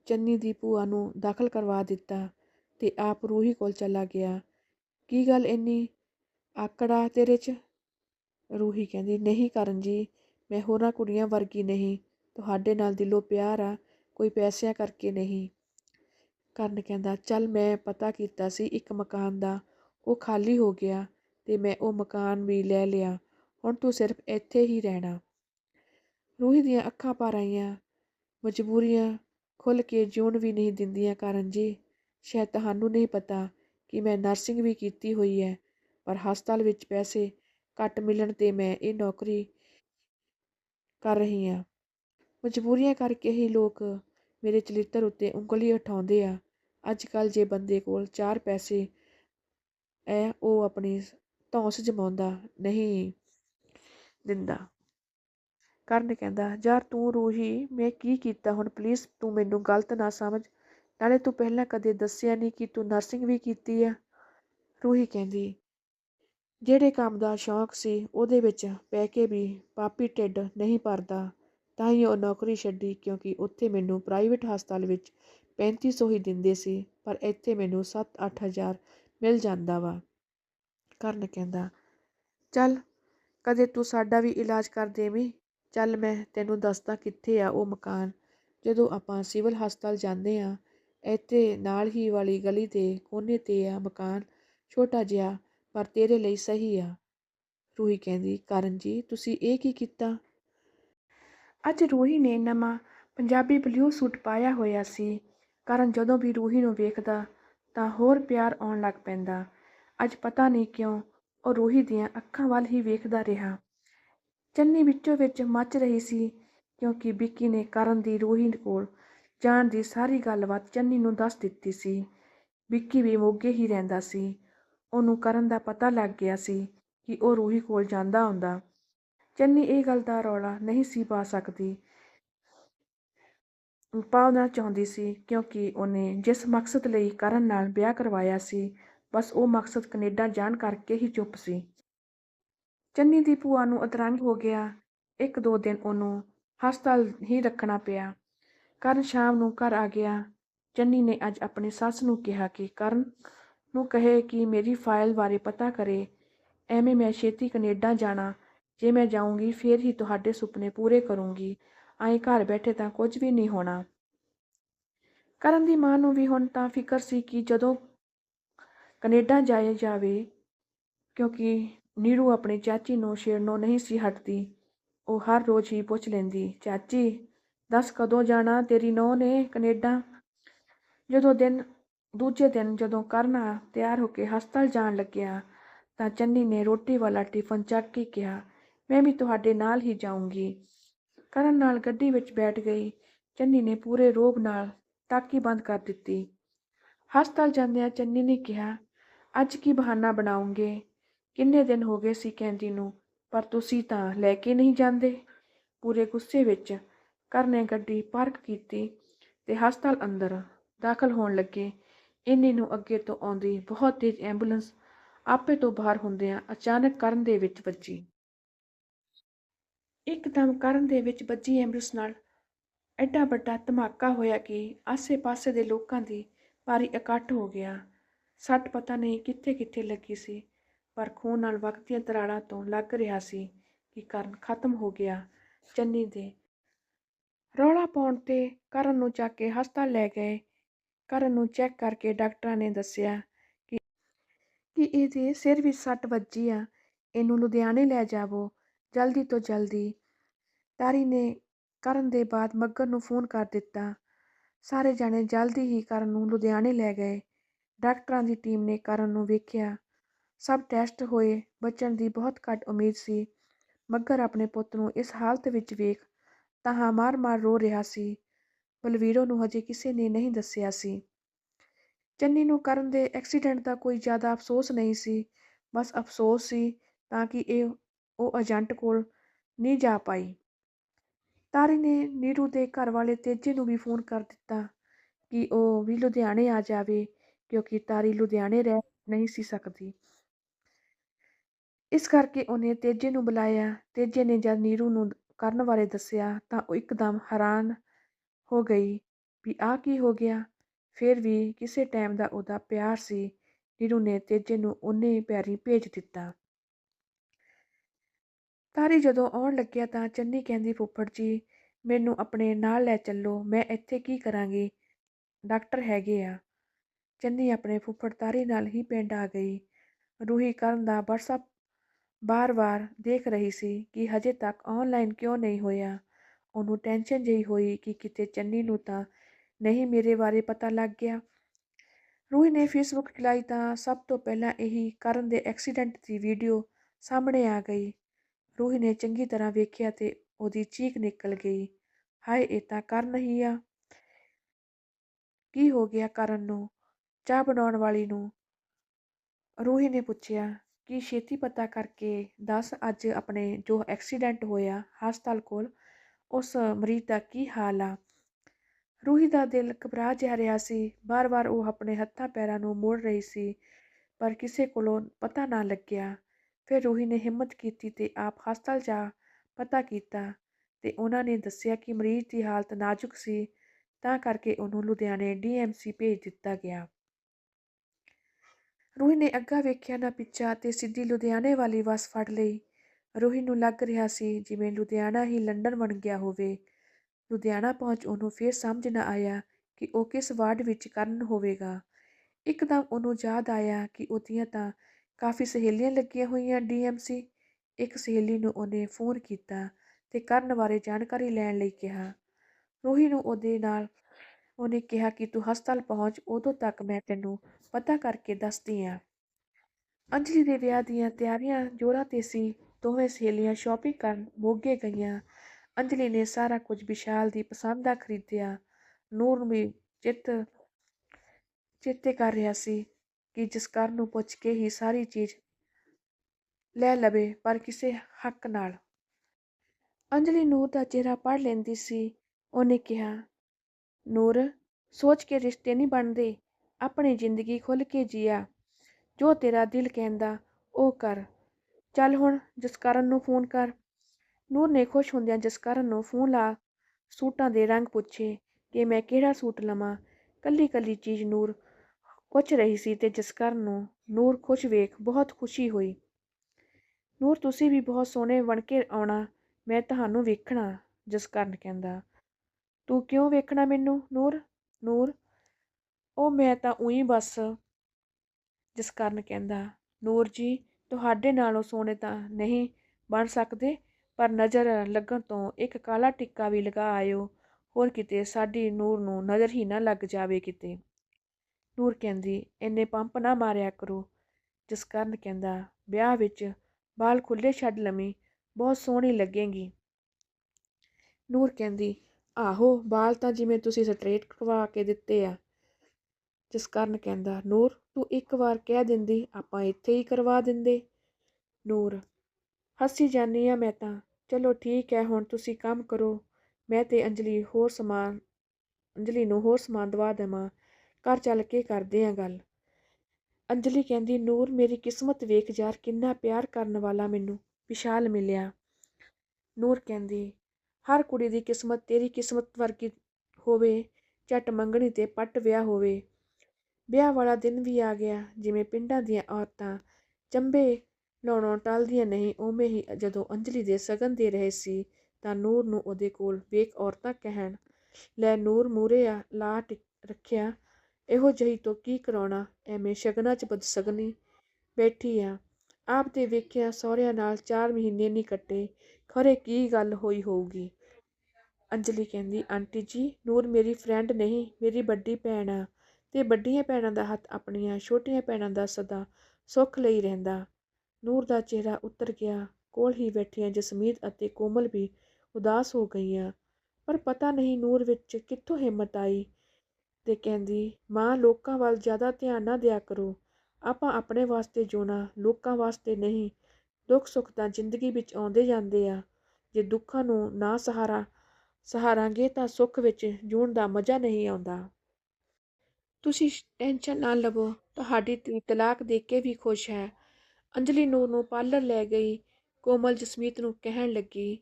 ਚੰਨੀ ਦੀ ਭੂਆ ਨੂੰ ਦਾਖਲ ਕਰਵਾ ਦਿੱਤਾ ਤੇ ਆਪ ਰੂਹੀ ਕੋਲ ਚਲਾ ਗਿਆ। ਕੀ ਗੱਲ ਇੰਨੀ ਆਕੜਾ ਤੇਰੇ 'ਚ? ਰੂਹੀ ਕਹਿੰਦੀ, ਨਹੀਂ ਕਰਨ ਜੀ, ਮੈਂ ਹੋਰਾਂ ਕੁੜੀਆਂ ਵਰਗੀ ਨਹੀਂ। ਤੁਹਾਡੇ ਨਾਲ ਦਿਲੋਂ ਪਿਆਰ ਆ, ਕੋਈ ਪੈਸਿਆਂ ਕਰਕੇ ਨਹੀਂ। ਕਰਨ ਕਹਿੰਦਾ, ਚੱਲ ਮੈਂ ਪਤਾ ਕੀਤਾ ਸੀ, ਇੱਕ ਮਕਾਨ ਦਾ, ਉਹ ਖਾਲੀ ਹੋ ਗਿਆ ਤੇ ਮੈਂ ਉਹ ਮਕਾਨ ਵੀ ਲੈ ਲਿਆ, ਹੁਣ ਤੂੰ ਸਿਰਫ ਇੱਥੇ ਹੀ ਰਹਿਣਾ। ਰੂਹੀ ਦੀਆਂ ਅੱਖਾਂ ਭਰ ਆਈਆਂ, ਮਜਬੂਰੀਆਂ ਖੁੱਲ ਕੇ ਜਿਉਣ ਵੀ ਨਹੀਂ ਦਿੰਦੀਆਂ ਕਾਰਨ ਜੀ। ਸ਼ਾਇਦ ਤੁਹਾਨੂੰ ਨਹੀਂ ਪਤਾ ਕਿ ਮੈਂ ਨਰਸਿੰਗ ਵੀ ਕੀਤੀ ਹੋਈ ਹੈ, ਪਰ ਹਸਪਤਾਲ ਵਿੱਚ ਪੈਸੇ ਘੱਟ ਮਿਲਣ ਤੇ ਮੈਂ ਇਹ ਨੌਕਰੀ ਕਰ ਰਹੀ ਹਾਂ। ਮਜਬੂਰੀਆਂ ਕਰਕੇ ਹੀ ਲੋਕ ਮੇਰੇ ਚਲਿੱਤਰ ਉੱਤੇ ਉਂਗਲੀ ਉਠਾਉਂਦੇ ਆ। ਅੱਜ ਕੱਲ ਜੇ ਬੰਦੇ ਕੋਲ ਚਾਰ ਪੈਸੇ ਐ, ਉਹ ਆਪਣੀ ਧੌਂਸ ਜਮਾਉਂਦਾ ਨਹੀਂ ਦਿੰਦਾ। ਕਰਨ ਕਹਿੰਦਾ, ਯਾਰ ਤੂੰ ਰੂਹੀ, ਮੈਂ ਕੀ ਕੀਤਾ ਹੁਣ? ਪਲੀਜ਼ ਤੂੰ ਮੈਨੂੰ ਗਲਤ ਨਾ ਸਮਝ। ਨਾਲੇ ਤੂੰ ਪਹਿਲਾਂ ਕਦੇ ਦੱਸਿਆ ਨਹੀਂ ਕਿ ਤੂੰ ਨਰਸਿੰਗ ਵੀ ਕੀਤੀ ਆ। ਰੂਹੀ ਕਹਿੰਦੀ, ਜਿਹੜੇ ਕੰਮ ਦਾ ਸ਼ੌਂਕ ਸੀ, ਉਹਦੇ ਵਿੱਚ ਪੈ ਕੇ ਵੀ ਪਾਪੀ ਢਿੱਡ ਨਹੀਂ ਭਰਦਾ, ਤਾਂ ਹੀ ਉਹ ਨੌਕਰੀ ਛੱਡੀ, ਕਿਉਂਕਿ ਉੱਥੇ ਮੈਨੂੰ ਪ੍ਰਾਈਵੇਟ ਹਸਪਤਾਲ ਵਿੱਚ 3500 ਹੀ ਦਿੰਦੇ ਸੀ, ਪਰ ਇੱਥੇ ਮੈਨੂੰ 7-8 ਹਜ਼ਾਰ ਮਿਲ ਜਾਂਦਾ ਵਾ। ਕਰਨ ਕਹਿੰਦਾ, ਚੱਲ, ਕਦੇ ਤੂੰ ਸਾਡਾ ਵੀ ਇਲਾਜ ਕਰ ਦੇਵੀਂ। ਚੱਲ ਮੈਂ ਤੈਨੂੰ ਦੱਸਦਾ ਕਿੱਥੇ ਆ ਉਹ ਮਕਾਨ। ਜਦੋਂ ਆਪਾਂ ਸਿਵਲ ਹਸਪਤਾਲ ਜਾਂਦੇ ਆ, ਇੱਥੇ ਨਾਲ ਹੀ ਵਾਲੀ ਗਲੀ ਦੇ ਕੋਨੇ ਤੇ ਆ ਮਕਾਨ, ਛੋਟਾ ਜਿਹਾ, ਪਰ ਤੇਰੇ ਲਈ ਸਹੀ ਆ। ਰੂਹੀ ਕਹਿੰਦੀ, ਕਰਨ ਜੀ, ਤੁਸੀਂ ਇਹ ਕੀ ਕੀਤਾ? ਅੱਜ ਰੂਹੀ ਨੇ ਨਵਾਂ ਪੰਜਾਬੀ ਬਲੂ ਸੂਟ ਪਾਇਆ ਹੋਇਆ ਸੀ। ਕਰਨ ਜਦੋਂ ਵੀ ਰੂਹੀ ਨੂੰ ਵੇਖਦਾ ਤਾਂ ਹੋਰ ਪਿਆਰ ਆਉਣ ਲੱਗ ਪੈਂਦਾ। ਅੱਜ ਪਤਾ ਨਹੀਂ ਕਿਉਂ ਉਹ ਰੂਹੀ ਦੀਆਂ ਅੱਖਾਂ ਵੱਲ ਹੀ ਵੇਖਦਾ ਰਿਹਾ। ਚੰਨੀ ਵਿੱਚੋਂ ਵਿੱਚ ਮੱਚ ਰਹੀ ਸੀ ਕਿਉਂਕਿ ਵਿੱਕੀ ਨੇ ਕਰਨ ਦੀ ਰੂਹੀ ਕੋਲ ਜਾਣ ਦੀ ਸਾਰੀ ਗੱਲਬਾਤ ਚੰਨੀ ਨੂੰ ਦੱਸ ਦਿੱਤੀ ਸੀ। ਵਿੱਕੀ ਵੀ ਮੋਗੇ ਹੀ ਰਹਿੰਦਾ ਸੀ। ਉਹਨੂੰ ਕਰਨ ਦਾ ਪਤਾ ਲੱਗ ਗਿਆ ਸੀ ਕਿ ਉਹ ਰੂਹੀ ਕੋਲ ਜਾਂਦਾ ਆਉਂਦਾ ਚੰਨੀ ਇਹ ਗੱਲ ਦਾ ਰੌਲਾ ਨਹੀਂ ਸੀ ਪਾ ਸਕਦੀ। ਪਾਉਣਾ ਚਾਹੁੰਦੀ ਸੀ ਕਿਉਂਕਿ ਉਹਨੇ ਜਿਸ ਮਕਸਦ ਲਈ ਕਰਨ ਨਾਲ ਵਿਆਹ ਕਰਵਾਇਆ ਸੀ, ਬਸ ਉਹ ਮਕਸਦ ਕੈਨੇਡਾ ਜਾਣ ਕਰਕੇ ਹੀ ਚੁੱਪ ਸੀ। ਚੰਨੀ ਦੀ ਭੂਆ ਨੂੰ ਅਤਰੰਗ ਹੋ ਗਿਆ। ਇੱਕ ਦੋ ਦਿਨ ਉਹਨੂੰ ਹਸਪਤਾਲ ਹੀ ਰੱਖਣਾ ਪਿਆ। ਕਰਨ ਸ਼ਾਮ ਨੂੰ ਘਰ ਆ ਗਿਆ। ਚੰਨੀ ਨੇ ਅੱਜ ਆਪਣੀ ਸੱਸ ਨੂੰ ਕਿਹਾ ਕਿ ਕਰਨ ਨੂੰ ਕਹੇ ਕਿ ਮੇਰੀ ਫਾਈਲ ਬਾਰੇ ਪਤਾ ਕਰੇ। ਐਵੇਂ ਮੈਂ ਛੇਤੀ ਕੈਨੇਡਾ ਜਾਣਾ। ਜੇ ਮੈਂ ਜਾਊਂਗੀ, ਫਿਰ ਹੀ ਤੁਹਾਡੇ ਸੁਪਨੇ ਪੂਰੇ ਕਰੂੰਗੀ। ਆਏ ਘਰ ਬੈਠੇ ਤਾਂ ਕੁਝ ਵੀ ਨਹੀਂ ਹੋਣਾ। ਕਰਨ ਦੀ ਮਾਂ ਨੂੰ ਵੀ ਹੁਣ ਤਾਂ ਫਿਕਰ ਸੀ ਕਿ ਜਦੋਂ ਕੈਨੇਡਾ ਜਾਇਆ ਜਾਵੇ, ਕਿਉਂਕਿ ਨੀਰੂ ਆਪਣੀ ਚਾਚੀ ਨੂੰ ਛੇੜਨੋਂ ਨਹੀਂ ਸੀ ਹਟਦੀ। ਉਹ ਹਰ ਰੋਜ਼ ਹੀ ਪੁੱਛ ਲੈਂਦੀ, ਚਾਚੀ, ਦੱਸ ਕਦੋਂ ਜਾਣਾ? ਤੇਰੀ ਨੂੰਹ ਨੇ ਕੈਨੇਡਾ? ਜਦੋਂ ਦਿਨ, ਦੂਜੇ ਦਿਨ ਜਦੋਂ ਕਰਨਾ ਤਿਆਰ ਹੋ ਕੇ ਹਸਪਤਾਲ ਜਾਣ ਲੱਗਿਆ, ਤਾਂ ਚੰਨੀ ਨੇ ਰੋਟੀ ਵਾਲਾ ਟਿਫਨ ਚੱਕ ਕੇ ਕਿਹਾ, ਮੈਂ ਵੀ ਤੁਹਾਡੇ ਨਾਲ ਹੀ ਜਾਊਂਗੀ। ਕਰਨ ਨਾਲ ਗੱਡੀ ਵਿੱਚ ਬੈਠ ਗਈ। ਚੰਨੀ ਨੇ ਪੂਰੇ ਰੋਬ ਨਾਲ ਟਾਕੀ ਬੰਦ ਕਰ ਦਿੱਤੀ। ਹਸਪਤਾਲ ਜਾਂਦਿਆਂ ਚੰਨੀ ਨੇ ਕਿਹਾ, ਅੱਜ ਕੀ ਬਹਾਨਾ ਬਣਾਉਂਗੇ? ਕਿੰਨੇ ਦਿਨ ਹੋ ਗਏ ਸੀ ਕਹਿੰਦੀ ਨੂੰ, ਪਰ ਤੁਸੀਂ ਤਾਂ ਲੈ ਕੇ ਨਹੀਂ ਜਾਂਦੇ। ਪੂਰੇ ਗੁੱਸੇ ਵਿੱਚ ਕਰਨੇ ਗੱਡੀ ਪਾਰਕ ਕੀਤੀ ਤੇ ਹਸਪਤਾਲ ਅੰਦਰ ਦਾਖਲ ਹੋਣ ਲੱਗੇ। ਇੰਨੇ ਨੂੰ ਅੱਗੇ ਤੋਂ ਆਉਂਦੀ ਬਹੁਤ ਤੇਜ਼ ਐਂਬੂਲੈਂਸ ਆਪੇ ਤੋਂ ਬਾਹਰ ਹੁੰਦਿਆਂ ਅਚਾਨਕ ਕਰਨ ਦੇ ਵਿੱਚ ਵੱਜੀ। ਇੱਕਦਮ ਕਰਨ ਦੇ ਵਿੱਚ ਵੱਜੀ ਐਂਬੂਲੈਂਸ ਨਾਲ। ਐਡਾ ਵੱਡਾ ਧਮਾਕਾ ਹੋਇਆ ਕਿ ਆਸੇ-ਪਾਸੇ ਦੇ ਲੋਕਾਂ ਦੀ ਭਾਰੀ ਇਕੱਠ ਹੋ ਗਿਆ। ਸੱਟ ਪਤਾ ਨਹੀਂ ਕਿੱਥੇ-ਕਿੱਥੇ ਲੱਗੀ ਸੀ, ਪਰ ਖੂਨ ਨਾਲ ਵਗਦੀਆਂ ਤਰਾੜਾਂ ਤੋਂ ਲੱਗ ਰਿਹਾ ਸੀ ਕਿ ਕਰਨ ਖਤਮ ਹੋ ਗਿਆ। ਚੰਨੀ ਦੇ ਰੌਲਾ ਪਾਉਣ ਤੇ ਕਰਨ ਨੂੰ ਚੱਕ ਕੇ ਹਸਪਤਾਲ ਲੈ ਗਏ। ਕਰਨ ਨੂੰ ਚੈੱਕ ਕਰਕੇ ਡਾਕਟਰਾਂ ਨੇ ਦੱਸਿਆ ਕਿ ਕਿ ਇਹਦੇ ਸਿਰ ਵਿੱਚ ਸੱਟ ਵੱਜੀ ਆ। ਇਹਨੂੰ ਲੁਧਿਆਣੇ ਲੈ ਜਾਵੋ। ਜਲਦੀ ਤੋਂ ਜਲਦੀ। ਤਾਰੀ ਨੇ ਕਰਨ ਦੇ ਬਾਅਦ ਮੱਗਰ ਨੂੰ ਫੋਨ ਕਰ ਦਿੱਤਾ। ਸਾਰੇ ਜਾਣੇ ਜਲਦੀ ਹੀ ਕਰਨ ਨੂੰ ਲੁਧਿਆਣੇ ਲੈ ਗਏ। ਡਾਕਟਰਾਂ ਦੀ ਟੀਮ ਨੇ ਕਰਨ ਨੂੰ ਵੇਖਿਆ। ਸਭ ਟੈਸਟ ਹੋਏ। ਬਚਣ ਦੀ ਬਹੁਤ ਘੱਟ ਉਮੀਦ ਸੀ। ਮੱਗਰ ਆਪਣੇ ਪੁੱਤ ਨੂੰ ਇਸ ਹਾਲਤ ਵਿੱਚ ਵੇਖ ਤਾਹਾਂ ਮਾਰ-ਮਾਰ ਰੋ ਰਿਹਾ ਸੀ। ਬਲਵੀਰੋ ਨੂੰ ਹਜੇ ਕਿਸੇ ਨੇ ਨਹੀਂ ਦੱਸਿਆ ਸੀ। ਚੰਨੀ ਨੂੰ ਕਰਨ ਦੇ ਐਕਸੀਡੈਂਟ ਦਾ ਕੋਈ ਜ਼ਿਆਦਾ ਅਫਸੋਸ ਨਹੀਂ ਸੀ। ਬਸ ਅਫਸੋਸ ਸੀ ਤਾਂ ਕਿ ਇਹ ਉਹ ਏਜੰਟ ਕੋਲ ਨਹੀਂ ਜਾ ਪਾਈ। ਤਾਰੀ ਨੇ ਨੀਰੂ ਦੇ ਘਰ ਵਾਲੇ ਤੇਜੇ ਨੂੰ ਵੀ ਫੋਨ ਕਰ ਦਿੱਤਾ ਕਿ ਉਹ ਵੀ ਲੁਧਿਆਣੇ ਆ ਜਾਵੇ, ਕਿਉਂਕਿ ਤਾਰੀ ਲੁਧਿਆਣੇ ਰਹਿ ਨਹੀਂ ਸੀ ਸਕਦੀ। ਇਸ ਕਰਕੇ ਉਹਨੇ ਤੇਜੇ ਨੂੰ ਬੁਲਾਇਆ। ਤੇਜੇ ਨੇ ਜਦ ਨੀਰੂ ਨੂੰ ਕਰਨ ਬਾਰੇ ਦੱਸਿਆ ਤਾਂ ਉਹ ਇੱਕਦਮ ਹੈਰਾਨ ਹੋ ਗਈ ਵੀ ਆ ਕੀ ਹੋ ਗਿਆ। ਫਿਰ ਵੀ ਕਿਸੇ ਟਾਈਮ ਦਾ ਉਹਦਾ ਪਿਆਰ ਸੀ। ਨੀਰੂ ਨੇ ਤੇਜੇ ਨੂੰ ਉਹਨੇ ਪਿਆਰੀ ਭੇਜ ਦਿੱਤਾ। ਤਾਰੀ ਜਦੋਂ ਆਉਣ ਲੱਗਿਆ ਤਾਂ ਚੰਨੀ ਕਹਿੰਦੀ, ਫੁੱਫੜ ਜੀ, ਮੈਨੂੰ ਆਪਣੇ ਨਾਲ ਲੈ ਚੱਲੋ, ਮੈਂ ਇੱਥੇ ਕੀ ਕਰਾਂਗੀ? ਡਾਕਟਰ ਹੈਗੇ ਆ। ਚੰਨੀ ਆਪਣੇ ਫੁੱਫੜ ਤਾਰੀ ਨਾਲ ਹੀ ਪਿੰਡ ਆ ਗਈ। ਰੂਹੀ ਕਰਨ ਦਾ ਵਟਸਐਪ ਬਾਰ-ਬਾਰ ਦੇਖ ਰਹੀ ਸੀ ਕਿ ਹਜੇ ਤੱਕ ਆਨਲਾਈਨ ਕਿਉਂ ਨਹੀਂ ਹੋਇਆ। ਉਹਨੂੰ ਟੈਨਸ਼ਨ ਜਿਹੀ ਹੋਈ ਕਿ ਕਿਤੇ ਚੰਨੀ ਨੂੰ ਤਾਂ ਨਹੀਂ ਮੇਰੇ ਬਾਰੇ ਪਤਾ ਲੱਗ ਗਿਆ। ਰੂਹੀ ਨੇ ਫੇਸਬੁੱਕ ਚਲਾਈ ਤਾਂ ਸਭ ਤੋਂ ਪਹਿਲਾਂ ਇਹੀ ਕਰਨ ਦੇ ਐਕਸੀਡੈਂਟ ਦੀ ਵੀਡੀਓ ਸਾਹਮਣੇ ਆ ਗਈ। ਰੂਹੀ ਨੇ ਚੰਗੀ ਤਰ੍ਹਾਂ ਵੇਖਿਆ ਤੇ ਉਹਦੀ ਚੀਕ ਨਿਕਲ ਗਈ। ਹਾਏ, ਇਹ ਤਾਂ ਕਰਨ ਹੀ ਆ। ਕੀ ਹੋ ਗਿਆ ਕਰਨ ਨੂੰ? ਚਾਹ ਬਣਾਉਣ ਵਾਲੀ ਨੂੰ? ਰੂਹੀ ਨੇ ਪੁੱਛਿਆ, ਕਿ ਛੇਤੀ ਪਤਾ ਕਰਕੇ ਦੱਸ ਅੱਜ ਆਪਣੇ ਜੋ ਐਕਸੀਡੈਂਟ ਹੋਇਆ ਹਸਪਤਾਲ ਕੋਲ, ਉਸ ਮਰੀਜ਼ ਦਾ ਕੀ ਹਾਲ ਆ? ਰੂਹੀ ਦਾ ਦਿਲ ਘਬਰਾ ਜਾ ਰਿਹਾ ਸੀ। ਬਾਰ-ਬਾਰ ਉਹ ਆਪਣੇ ਹੱਥਾਂ ਪੈਰਾਂ ਨੂੰ ਮੋੜ ਰਹੀ ਸੀ, ਪਰ ਕਿਸੇ ਕੋਲੋਂ ਪਤਾ ਨਾ ਲੱਗਿਆ। ਫਿਰ ਰੂਹੀ ਨੇ ਹਿੰਮਤ ਕੀਤੀ ਤੇ ਆਪ ਹਸਪਤਾਲ ਜਾ ਪਤਾ ਕੀਤਾ ਤੇ ਉਹਨਾਂ ਨੇ ਦੱਸਿਆ ਕਿ ਮਰੀਜ਼ ਦੀ ਹਾਲਤ ਨਾਜ਼ੁਕ ਸੀ, ਤਾਂ ਕਰਕੇ ਉਹਨੂੰ ਲੁਧਿਆਣੇ ਡੀਐਮਸੀ ਭੇਜ ਦਿੱਤਾ ਗਿਆ। ਰੂਹੀ ਨੇ ਅੱਗਾ ਵੇਖਿਆ ਨਾ ਪਿੱਛਾ ਤੇ ਸਿੱਧੀ ਲੁਧਿਆਣੇ ਵਾਲੀ ਬੱਸ ਫੜ ਲਈ। ਰੂਹੀ ਨੂੰ ਲੱਗ ਰਿਹਾ ਸੀ ਜਿਵੇਂ ਲੁਧਿਆਣਾ ਹੀ ਲੰਡਨ ਬਣ ਗਿਆ ਹੋਵੇ। ਲੁਧਿਆਣਾ ਪਹੁੰਚ ਉਹਨੂੰ ਫੇਰ ਸਮਝ ਨਾ ਆਇਆ ਕਿ ਉਹ ਕਿਸ ਵਾਰਡ ਵਿੱਚ ਕਰਨ ਹੋਵੇਗਾ। ਇੱਕਦਮ ਉਹਨੂੰ ਯਾਦ ਆਇਆ ਕਿ ਉਹਦੀਆਂ ਤਾਂ ਕਾਫੀ ਸਹੇਲੀਆਂ ਲੱਗੀਆਂ ਹੋਈਆਂ ਡੀਐਮਸੀ। ਇੱਕ ਸਹੇਲੀ ਨੂੰ ਉਹਨੇ ਫੋਨ ਕੀਤਾ ਤੇ ਕਰਨ ਬਾਰੇ ਜਾਣਕਾਰੀ ਲੈਣ ਲਈ ਕਿਹਾ। ਰੋਹੀ ਨੂੰ ਉਹਦੇ ਨਾਲ ਉਹਨੇ ਕਿਹਾ ਕਿ ਤੂੰ ਹਸਪਤਾਲ ਪਹੁੰਚ, ਉਦੋਂ ਤੱਕ ਮੈਂ ਤੈਨੂੰ ਪਤਾ ਕਰਕੇ ਦੱਸਦੀ ਆ। ਅੰਜਲੀ ਦੇ ਵਿਆਹ ਦੀਆਂ ਤਿਆਰੀਆਂ ਜੋਰਾਂ ਤੇ ਸੀ। ਦੋਵੇਂ ਸਹੇਲੀਆਂ ਸ਼ਾਪਿੰਗ ਕਰਨ ਮੋਗੇ ਗਈਆਂ। ਅੰਜਲੀ ਨੇ ਸਾਰਾ ਕੁਝ ਵਿਸ਼ਾਲ ਦੀ ਪਸੰਦ ਦਾ ਖਰੀਦਿਆ। ਨੂਰ ਨੂੰ ਵੀ ਚਿੱਤ, ਚੇਤੇ ਕਰ ਰਿਹਾ ਸੀ। ਕਿ ਜਸਕਰ ਨੂੰ ਪੁੱਛ ਕੇ ਹੀ ਸਾਰੀ ਚੀਜ਼ ਲੈ ਲਵੇ, ਪਰ ਕਿਸੇ ਹੱਕ ਨਾਲ। ਅੰਜਲੀ ਨੂਰ ਦਾ ਚਿਹਰਾ ਪੜ੍ਹ ਲੈਂਦੀ ਸੀ। ਉਹਨੇ ਕਿਹਾ, ਨੂਰ, ਸੋਚ ਕੇ ਰਿਸ਼ਤੇ ਨਹੀਂ ਬਣਦੇ। ਆਪਣੀ ਜ਼ਿੰਦਗੀ ਖੁੱਲ ਕੇ ਜੀਆ। ਜੋ ਤੇਰਾ ਦਿਲ ਕਹਿੰਦਾ, ਉਹ ਕਰ। ਚੱਲ ਹੁਣ ਜਸਕਰਨ ਨੂੰ ਫੋਨ ਕਰ। ਨੂਰ ਨੇ ਖੁਸ਼ ਹੁੰਦਿਆਂ ਜਸਕਰਨ ਨੂੰ ਫੋਨ ਲਾ, ਸੂਟਾਂ ਦੇ ਰੰਗ ਪੁੱਛੇ ਕਿ ਮੈਂ ਕਿਹੜਾ ਸੂਟ ਲਵਾਂ? ਕੱਲੀ ਕੱਲੀ ਚੀਜ਼ ਨੂਰ ਪੁੱਛ ਰਹੀ ਸੀ ਤੇ ਜਸਕਰਨ ਨੂੰ ਨੂਰ ਖੁਸ਼ ਵੇਖ ਬਹੁਤ ਖੁਸ਼ੀ ਹੋਈ। ਨੂਰ, ਤੁਸੀਂ ਵੀ ਬਹੁਤ ਸੋਹਣੇ ਬਣ ਕੇ ਆਉਣਾ, ਮੈਂ ਤੁਹਾਨੂੰ ਵੇਖਣਾ ਜਸਕਰਨ ਕਹਿੰਦਾ। ਤੂੰ ਕਿਉਂ ਵੇਖਣਾ ਮੈਨੂੰ, ਨੂਰ? ਨੂਰ? ਉਹ ਮੈਂ ਤਾਂ ਉਹੀ ਬਸ ਜਸਕਰਨ ਕਹਿੰਦਾ। ਨੂਰ ਜੀ, ਤੁਹਾਡੇ ਨਾਲੋਂ ਸੋਹਣੇ ਤਾਂ ਨਹੀਂ ਬਣ ਸਕਦੇ, ਪਰ ਨਜ਼ਰ ਲੱਗਣ ਤੋਂ ਇੱਕ ਕਾਲਾ ਟਿੱਕਾ ਵੀ ਲਗਾ ਆਇਓ, ਹੋਰ ਕਿਤੇ ਸਾਡੀ ਨੂਰ ਨੂੰ ਨਜ਼ਰ ਹੀ ਨਾ ਲੱਗ ਜਾਵੇ ਕਿਤੇ। ਨੂਰ ਕਹਿੰਦੀ, ਇੰਨੇ ਪੰਪ ਨਾ ਮਾਰਿਆ ਕਰੋ। ਜਸਕਰਨ ਕਹਿੰਦਾ, ਵਿਆਹ ਵਿੱਚ ਬਾਲ ਖੁੱਲੇ ਛੱਡ ਲਵੀਂ, ਬਹੁਤ ਸੋਹਣੀ ਲੱਗੇਗੀ। ਨੂਰ ਕਹਿੰਦੀ, ਆਹੋ ਬਾਲ ਤਾਂ ਜਿਵੇਂ ਤੁਸੀਂ ਸਟ੍ਰੇਟ ਕਰਵਾ ਕੇ ਦਿੱਤੇ ਆ। ਜਸਕਰਨ ਕਹਿੰਦਾ, ਨੂਰ, ਤੂੰ ਇੱਕ ਵਾਰ ਕਹਿ ਦਿੰਦੀ, ਆਪਾਂ ਇੱਥੇ ਹੀ ਕਰਵਾ ਦਿੰਦੇ। ਨੂਰ, ਹੱਸੀ ਜਾਨੀ ਆ ਮੈਂ ਤਾਂ। ਚਲੋ ਠੀਕ ਹੈ, ਹੁਣ ਤੁਸੀਂ ਕੰਮ ਕਰੋ। ਮੈਂ ਤੇ ਅੰਜਲੀ ਹੋਰ ਸਮਾਨ, ਅੰਜਲੀ ਨੂੰ ਹੋਰ ਸਮਾਨ ਦਵਾ ਦੇਵਾਂ। ਘਰ ਚੱਲ ਕੇ ਕਰਦੇ ਆ ਗੱਲ। ਅੰਜਲੀ ਕਹਿੰਦੀ, ਨੂਰ, ਮੇਰੀ ਕਿਸਮਤ ਵੇਖ ਯਾਰ, ਕਿੰਨਾ ਪਿਆਰ ਕਰਨ ਵਾਲਾ ਮੈਨੂੰ ਵਿਸ਼ਾਲ ਮਿਲਿਆ। ਨੂਰ ਕਹਿੰਦੀ, ਹਰ ਕੁੜੀ ਦੀ ਕਿਸਮਤ ਤੇਰੀ ਕਿਸਮਤ ਵਰਗੀ ਹੋਵੇ, ਝੱਟ ਮੰਗਣੀ ਤੇ ਪੱਟ ਵਿਆਹ ਹੋਵੇ। ਵਿਆਹ ਵਾਲਾ ਦਿਨ ਵੀ ਆ ਗਿਆ, ਜਿਵੇਂ ਪਿੰਡਾਂ ਦੀਆਂ ਔਰਤਾਂ ਚੰਬੇ ਲਾਉਣੋਂ ਟਲਦੀਆਂ ਨਹੀਂ, ਉਵੇਂ ਹੀ ਜਦੋਂ ਅੰਜਲੀ ਦੇ ਸਗਨ ਦੇ ਰਹੇ ਸੀ, ਤਾਂ ਨੂਰ ਨੂੰ ਉਹਦੇ ਕੋਲ ਵੇਖ ਔਰਤਾਂ ਕਹਿਣ, ਲੈ ਨੂਰ ਮੂਰੇ ਆ ਲਾ ਰੱਖਿਆ ਇਹੋ ਜਿਹੀ ਤੋਂ ਕੀ ਕਰਾਉਣਾ, ਐਵੇਂ ਸ਼ਗਨਾਂ 'ਚ ਬਦਸਗਨੀ ਬੈਠੀ ਆ। ਆਪ ਤੇ ਵੇਖਿਆ ਸਹੁਰਿਆਂ ਨਾਲ ਚਾਰ ਮਹੀਨੇ ਨਹੀਂ ਕੱਟੇ, ਖਰੇ ਕੀ ਗੱਲ ਹੋਈ ਹੋਊਗੀ? ਅੰਜਲੀ ਕਹਿੰਦੀ, ਆਂਟੀ ਜੀ, ਨੂਰ ਮੇਰੀ ਫਰੈਂਡ ਨਹੀਂ, ਮੇਰੀ ਵੱਡੀ ਭੈਣ ਆ ਤੇ ਵੱਡੀਆਂ ਭੈਣਾਂ ਦਾ ਹੱਥ ਆਪਣੀਆਂ, ਛੋਟੀਆਂ ਭੈਣਾਂ ਦਾ ਸਦਾ ਸੁੱਖ ਲਈ ਰਹਿੰਦਾ। ਨੂਰ ਦਾ ਚਿਹਰਾ ਉਤਰ ਗਿਆ। ਕੋਲ ਹੀ ਬੈਠੀਆਂ ਜਸਮੀਤ ਅਤੇ ਕੋਮਲ ਵੀ ਉਦਾਸ ਹੋ ਗਈਆਂ। ਪਰ ਪਤਾ ਨਹੀਂ ਨੂਰ ਵਿੱਚ ਕਿੱਥੋਂ ਹਿੰਮਤ ਆਈ। ਤੇ ਕਹਿੰਦੀ, ਮਾਂ, ਲੋਕਾਂ ਵੱਲ ਜ਼ਿਆਦਾ ਧਿਆਨ ਨਾ ਦਿਆ ਕਰੋ। ਆਪਾਂ ਆਪਣੇ ਵਾਸਤੇ ਜਿਉਣਾ, ਲੋਕਾਂ ਵਾਸਤੇ ਨਹੀਂ। ਦੁੱਖ ਸੁੱਖ ਤਾਂ ਜ਼ਿੰਦਗੀ ਵਿੱਚ ਆਉਂਦੇ ਜਾਂਦੇ ਆ। ਜੇ ਦੁੱਖਾਂ ਨੂੰ ਨਾ ਸਹਾਰਾ, ਸਹਾਰਾਂਗੇ ਤਾਂ ਸੁੱਖ ਵਿੱਚ ਜੂਣ ਦਾ ਮਜ਼ਾ ਨਹੀਂ ਆਉਂਦਾ। ਤੁਸੀਂ ਟੈਨਸ਼ਨ ਨਾ ਲਵੋ। ਤੁਹਾਡੀ ਧੀ ਤਲਾਕ ਦੇ ਕੇ ਵੀ ਖੁਸ਼ ਹੈ। ਅੰਜਲੀ ਨੂਰ ਨੂੰ ਪਾਰਲਰ ਲੈ ਗਈ। ਕੋਮਲ ਜਸਮੀਤ ਨੂੰ ਕਹਿਣ ਲੱਗੀ,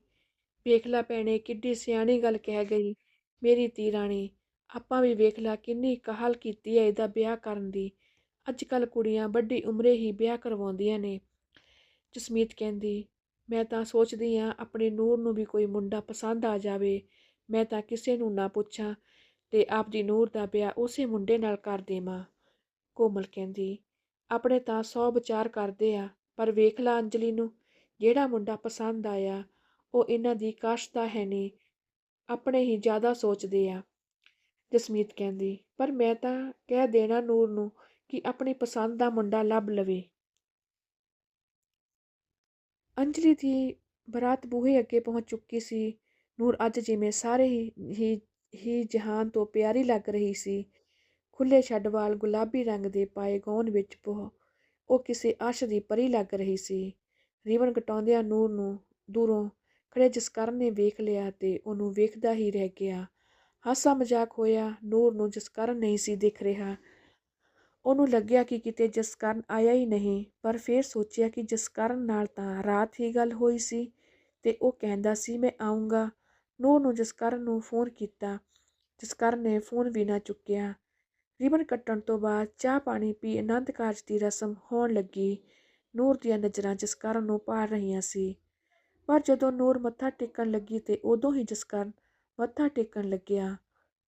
ਵੇਖ ਲੈ ਭੈਣੇ, ਕਿੱਡੀ ਸਿਆਣੀ ਗੱਲ ਕਹਿ ਗਈ। ਮੇਰੀ ਧੀ ਰਾਣੀ ਆਪਾਂ ਵੀ ਵੇਖ ਲਾ ਕਿੰਨੀ ਕਾਹਲ ਕੀਤੀ ਹੈ ਇਹਦਾ ਵਿਆਹ ਕਰਨ ਦੀ। ਅੱਜ ਕੱਲ ਕੁੜੀਆਂ ਵੱਡੀ ਉਮਰੇ ਹੀ ਵਿਆਹ ਕਰਵਾਉਂਦੀਆਂ ਨੇ। ਜਸਮੀਤ ਕਹਿੰਦੀ, ਮੈਂ ਤਾਂ ਸੋਚਦੀ ਆ ਆਪਣੀ ਨੂਰ ਨੂੰ ਵੀ ਕੋਈ ਮੁੰਡਾ ਪਸੰਦ ਆ ਜਾਵੇ। ਮੈਂ ਤਾਂ ਕਿਸੇ ਨੂੰ ਨਾ ਪੁੱਛਾਂ ਤੇ ਆਪਦੀ ਨੂਰ ਦਾ ਵਿਆਹ ਉਸੇ ਮੁੰਡੇ ਨਾਲ ਕਰ ਦੇਵਾਂ। ਕੋਮਲ ਕਹਿੰਦੀ, ਆਪਣੇ ਤਾਂ ਸੌ ਵਿਚਾਰ ਕਰਦੇ ਆ, ਪਰ ਵੇਖ ਲਾ ਅੰਜਲੀ ਨੂੰ, ਜਿਹੜਾ ਮੁੰਡਾ ਪਸੰਦ ਆਇਆ, ਉਹ ਇਹਨਾਂ ਦੀ ਕਾਸ਼ ਦਾ ਹੈ ਨਹੀਂ। ਆਪਣੇ ਹੀ ਜ਼ਿਆਦਾ ਸੋਚਦੇ ਆ। ਜਸਮੀਤ ਕਹਿੰਦੀ, ਪਰ ਮੈਂ ਤਾਂ ਕਹਿ ਦੇਣਾ ਨੂਰ ਨੂੰ ਕਿ ਆਪਣੀ ਪਸੰਦ ਦਾ ਮੁੰਡਾ ਲੱਭ ਲਵੇ। ਅੰਜਲੀ ਦੀ ਬਰਾਤ ਬੂਹੇ ਅੱਗੇ ਪਹੁੰਚ ਚੁੱਕੀ ਸੀ। ਨੂਰ ਅੱਜ ਜਿਵੇਂ ਸਾਰੇ ਹੀ ਹੀ ਜਹਾਨ ਤੋਂ ਪਿਆਰੀ ਲੱਗ ਰਹੀ ਸੀ। ਖੁੱਲੇ ਛੱਡ ਵਾਲ ਗੁਲਾਬੀ ਰੰਗ ਦੇ ਪਾਏ ਗੌਨ ਵਿੱਚ ਬਹੁ, ਉਹ ਕਿਸੇ ਆਸ਼ ਦੀ ਪਰੀ ਲੱਗ ਰਹੀ ਸੀ। ਰੀਵਨ ਕਟਾਉਂਦਿਆਂ ਨੂਰ ਨੂੰ ਦੂਰੋਂ ਖੜੇ ਜਸਕਰਨ ਨੇ ਵੇਖ ਲਿਆ ਤੇ ਉਹਨੂੰ ਵੇਖਦਾ ਹੀ ਰਹਿ ਗਿਆ। ਹਾਸਾ ਮਜ਼ਾਕ ਹੋਇਆ ਨੂਰ ਨੂੰ ਜਸਕਰਨ ਨਹੀਂ ਸੀ ਦਿਖ ਰਿਹਾ। ਉਹਨੂੰ ਲੱਗਿਆ ਕਿ ਕਿਤੇ ਜਸਕਰਨ ਆਇਆ ਹੀ ਨਹੀਂ, ਪਰ ਫਿਰ ਸੋਚਿਆ ਕਿ ਜਸਕਰਨ ਨਾਲ ਤਾਂ ਰਾਤ ਹੀ ਗੱਲ ਹੋਈ ਸੀ ਤੇ ਉਹ ਕਹਿੰਦਾ ਸੀ, ਮੈਂ ਆਉਂਗਾ ਨੂਰ ਨੂੰ ਜਸਕਰਨ ਨੂੰ ਫੋਨ ਕੀਤਾ। ਜਸਕਰਨ ਨੇ ਫੋਨ ਵੀ ਨਾ ਚੁੱਕਿਆ। ਰਿਬਨ ਕੱਟਣ ਤੋਂ ਬਾਅਦ ਚਾਹ ਪਾਣੀ ਪੀ ਆਨੰਦ ਕਾਰਜ ਦੀ ਰਸਮ ਹੋਣ ਲੱਗੀ। ਨੂਰ ਦੀਆਂ ਨਜ਼ਰਾਂ ਜਸਕਰਨ ਨੂੰ ਪਾੜ ਰਹੀਆਂ ਸੀ। ਪਰ ਜਦੋਂ ਨੂਰ ਮੱਥਾ ਟੇਕਣ ਲੱਗੀ ਤੇ ਉਦੋਂ ਹੀ ਜਸਕਰਨ ਮੱਥਾ ਟੇਕਣ ਲੱਗਿਆ।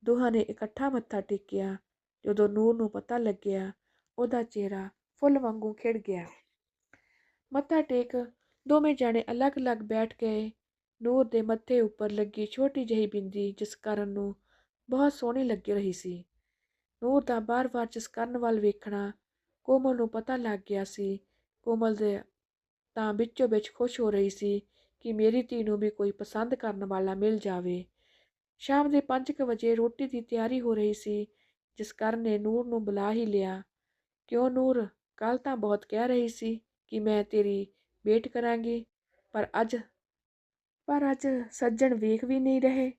ਦੋਹਾਂ ਨੇ ਇਕੱਠਾ ਮੱਥਾ ਟੇਕਿਆ। ਜਦੋਂ ਨੂਰ ਨੂੰ ਪਤਾ ਲੱਗਿਆ, ਉਹਦਾ ਚਿਹਰਾ ਫੁੱਲ ਵਾਂਗੂ ਖਿੜ ਗਿਆ। ਮੱਥਾ ਟੇਕ, ਦੋਵੇਂ ਜਾਣੇ ਅਲੱਗ-ਅਲੱਗ ਬੈਠ ਗਏ। ਨੂਰ ਦੇ ਮੱਥੇ ਉੱਪਰ ਲੱਗੀ ਛੋਟੀ ਜਿਹੀ ਬਿੰਦੀ, ਜਿਸ ਕਰਨ ਨੂੰ ਬਹੁਤ ਸੋਹਣੀ ਲੱਗ ਰਹੀ ਸੀ। ਨੂਰ ਦਾ ਬਾਰ-ਬਾਰ ਜਿਸ ਕਰਨ ਵੱਲ ਵੇਖਣਾ ਕੋਮਲ ਨੂੰ ਪਤਾ ਲੱਗ ਗਿਆ ਸੀ। ਕੋਮਲ ਦੇ ਤਾਂ ਵਿੱਚੋਂ ਵਿੱਚ ਖੁਸ਼ ਹੋ ਰਹੀ ਸੀ ਕਿ ਮੇਰੀ ਧੀ ਨੂੰ ਵੀ ਕੋਈ ਪਸੰਦ ਕਰਨ ਵਾਲਾ ਮਿਲ ਜਾਵੇ। ਸ਼ਾਮ ਦੇ 5:00 ਵਜੇ ਰੋਟੀ ਦੀ ਤਿਆਰੀ ਹੋ ਰਹੀ ਸੀ, ਜਿਸ ਕਾਰਨ ਨੇ ਨੂਰ ਨੂੰ ਬੁਲਾ ਹੀ ਲਿਆ। ਕਿਉਂ ਨੂਰ? ਕੱਲ ਤਾਂ ਬਹੁਤ ਕਹਿ ਰਹੀ ਸੀ ਕਿ ਮੈਂ ਤੇਰੀ ਵੇਟ ਕਰਾਂਗੀ, ਪਰ ਅੱਜ ਪਰ ਅੱਜ ਸੱਜਣ ਵੇਖ ਵੀ ਨਹੀਂ ਰਹੇ।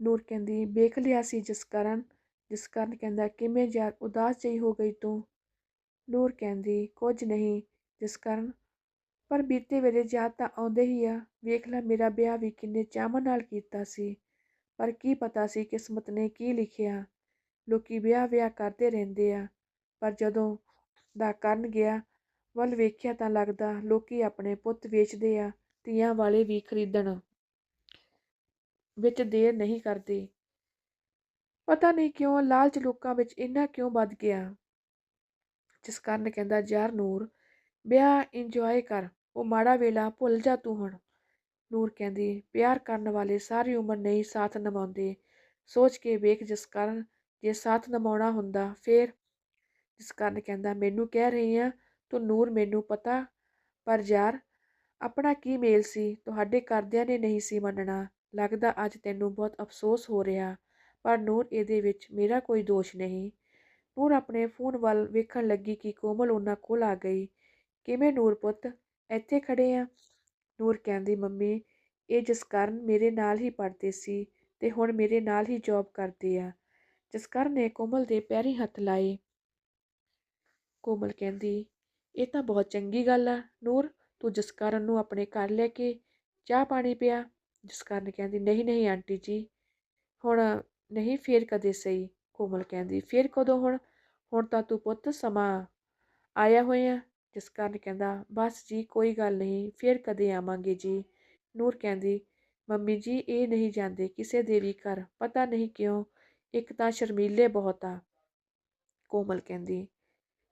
ਨੂਰ ਕਹਿੰਦੀ, ਵੇਖ ਲਿਆ ਸੀ ਜਿਸ ਕਾਰਨ ਜਿਸ ਕਾਰਨ ਕਹਿੰਦਾ, ਕਿਵੇਂ ਯਾਰ ਉਦਾਸ ਜਿਹੀ ਹੋ ਗਈ ਤੂੰ? ਨੂਰ ਕਹਿੰਦੀ, ਕੁਝ ਨਹੀਂ, ਜਿਸ ਕਾਰਨ, ਪਰ ਬੀਤੇ ਵੇਲੇ ਯਾਦ ਤਾਂ ਆਉਂਦੇ ਹੀ ਆ। ਵੇਖ ਲੈ ਮੇਰਾ ਵਿਆਹ ਵੀ ਕਿੰਨੇ ਚਾਅ ਨਾਲ ਕੀਤਾ ਸੀ। ਪਰ ਕੀ ਪਤਾ ਸੀ ਕਿਸਮਤ ਨੇ ਕੀ ਲਿਖਿਆ। ਲੋਕੀ ਵਿਆਹ ਵਿਆਹ ਕਰਦੇ ਰਹਿੰਦੇ ਆ, ਪਰ ਜਦੋਂ ਦਾ ਕਰਨ ਗਿਆ, ਵੱਲ ਵੇਖਿਆ ਤਾਂ ਲੱਗਦਾ ਲੋਕੀ ਆਪਣੇ ਪੁੱਤ ਵੇਚਦੇ ਆ, ਧੀਆਂ ਵਾਲੇ ਵੀ ਖਰੀਦਣ। ਵਿੱਚ ਦੇਰ ਨਹੀਂ ਕਰਦੇ। ਪਤਾ ਨਹੀਂ ਕਿਉਂ ਲਾਲਚ ਲੋਕਾਂ ਵਿੱਚ ਇੰਨਾ ਕਿਉਂ ਵੱਧ ਗਿਆ। ਜਿਸ ਕਾਰਨ ਕਹਿੰਦਾ, ਯਾਰ ਨੂਰ, ਵਿਆਹ ਇੰਜੋਏ ਕਰ, ਉਹ ਮਾੜਾ ਵੇਲਾ ਭੁੱਲ ਜਾ ਤੂੰ ਹੁਣ। ਨੂਰ ਕਹਿੰਦੀ, ਪਿਆਰ ਕਰਨ ਵਾਲੇ ਸਾਰੀ ਉਮਰ ਨਹੀਂ ਸਾਥ ਨਿਭਾਉਂਦੇ। ਸੋਚ ਕੇ ਵੇਖ ਜਿਸ ਕਾਰਨ ਜੇ ਸਾਥ ਨਿਭਾਉਣਾ ਹੁੰਦਾ, ਫੇਰ ਜਿਸ ਕਾਰਨ ਕਹਿੰਦਾ, ਮੈਨੂੰ ਕਹਿ ਰਹੀ ਆ, ਤੂੰ ਨੂਰ, ਮੈਨੂੰ ਪਤਾ, ਪਰ ਯਾਰ, ਆਪਣਾ ਕੀ ਮੇਲ ਸੀ? ਤੁਹਾਡੇ ਘਰਦਿਆਂ ਨੇ ਨਹੀਂ ਸੀ ਮੰਨਣਾ। ਲੱਗਦਾ ਅੱਜ ਤੈਨੂੰ ਬਹੁਤ ਅਫਸੋਸ ਹੋ ਰਿਹਾ, ਪਰ ਨੂਰ ਇਹਦੇ ਵਿੱਚ ਮੇਰਾ ਕੋਈ ਦੋਸ਼ ਨਹੀਂ। ਨੂਰ ਆਪਣੇ ਫੋਨ ਵੱਲ ਵੇਖਣ ਲੱਗੀ ਕਿ ਕੋਮਲ ਉਹਨਾਂ ਕੋਲ ਆ ਗਈ। ਕਿਵੇਂ ਨੂਰ ਪੁੱਤ? ਇੱਥੇ ਖੜੇ ਆ? ਨੂਰ ਕਹਿੰਦੀ, ਮੰਮੀ, ਇਹ ਜਸਕਰਨ ਮੇਰੇ ਨਾਲ ਹੀ ਪੜ੍ਹਦੇ ਸੀ ਤੇ ਹੁਣ ਮੇਰੇ ਨਾਲ ਹੀ ਜੌਬ ਕਰਦੇ ਆ। ਜਸਕਰਨ ਨੇ ਕੋਮਲ ਦੇ ਪੈਰੀ ਹੱਥ ਲਾਏ। ਕੋਮਲ ਕਹਿੰਦੀ, ਇਹ ਤਾਂ ਬਹੁਤ ਚੰਗੀ ਗੱਲ ਆ, ਨੂਰ, ਤੂੰ ਜਸਕਰਨ ਨੂੰ ਆਪਣੇ ਘਰ ਲੈ ਕੇ ਚਾਹ ਪਾਣੀ ਪਿਆ? ਜਸਕਰਨ ਕਹਿੰਦੀ, ਨਹੀਂ ਨਹੀਂ ਆਂਟੀ ਜੀ, ਹੁਣ ਨਹੀਂ, ਫੇਰ ਕਦੇ ਸਹੀ। ਕੋਮਲ ਕਹਿੰਦੀ, ਫੇਰ ਕਦੋਂ ਹੁਣ? ਹੁਣ ਤਾਂ ਤੂੰ ਪੁੱਤ ਸਮਾਂ ਆਇਆ ਹੋਇਆ। ਜਿਸ ਕਾਰਨ ਕਹਿੰਦਾ, ਬਸ ਜੀ, ਕੋਈ ਗੱਲ ਨਹੀਂ, ਫਿਰ ਕਦੇ ਆਵਾਂਗੇ ਜੀ। ਨੂਰ ਕਹਿੰਦੀ, ਮੰਮੀ ਜੀ, ਇਹ ਨਹੀਂ ਜਾਂਦੇ, ਕਿਸੇ ਦੇ ਵੀ ਘਰ। ਪਤਾ ਨਹੀਂ ਕਿਉਂ, ਇੱਕ ਤਾਂ ਸ਼ਰਮੀਲੇ ਬਹੁਤ ਆ। ਕੋਮਲ ਕਹਿੰਦੀ,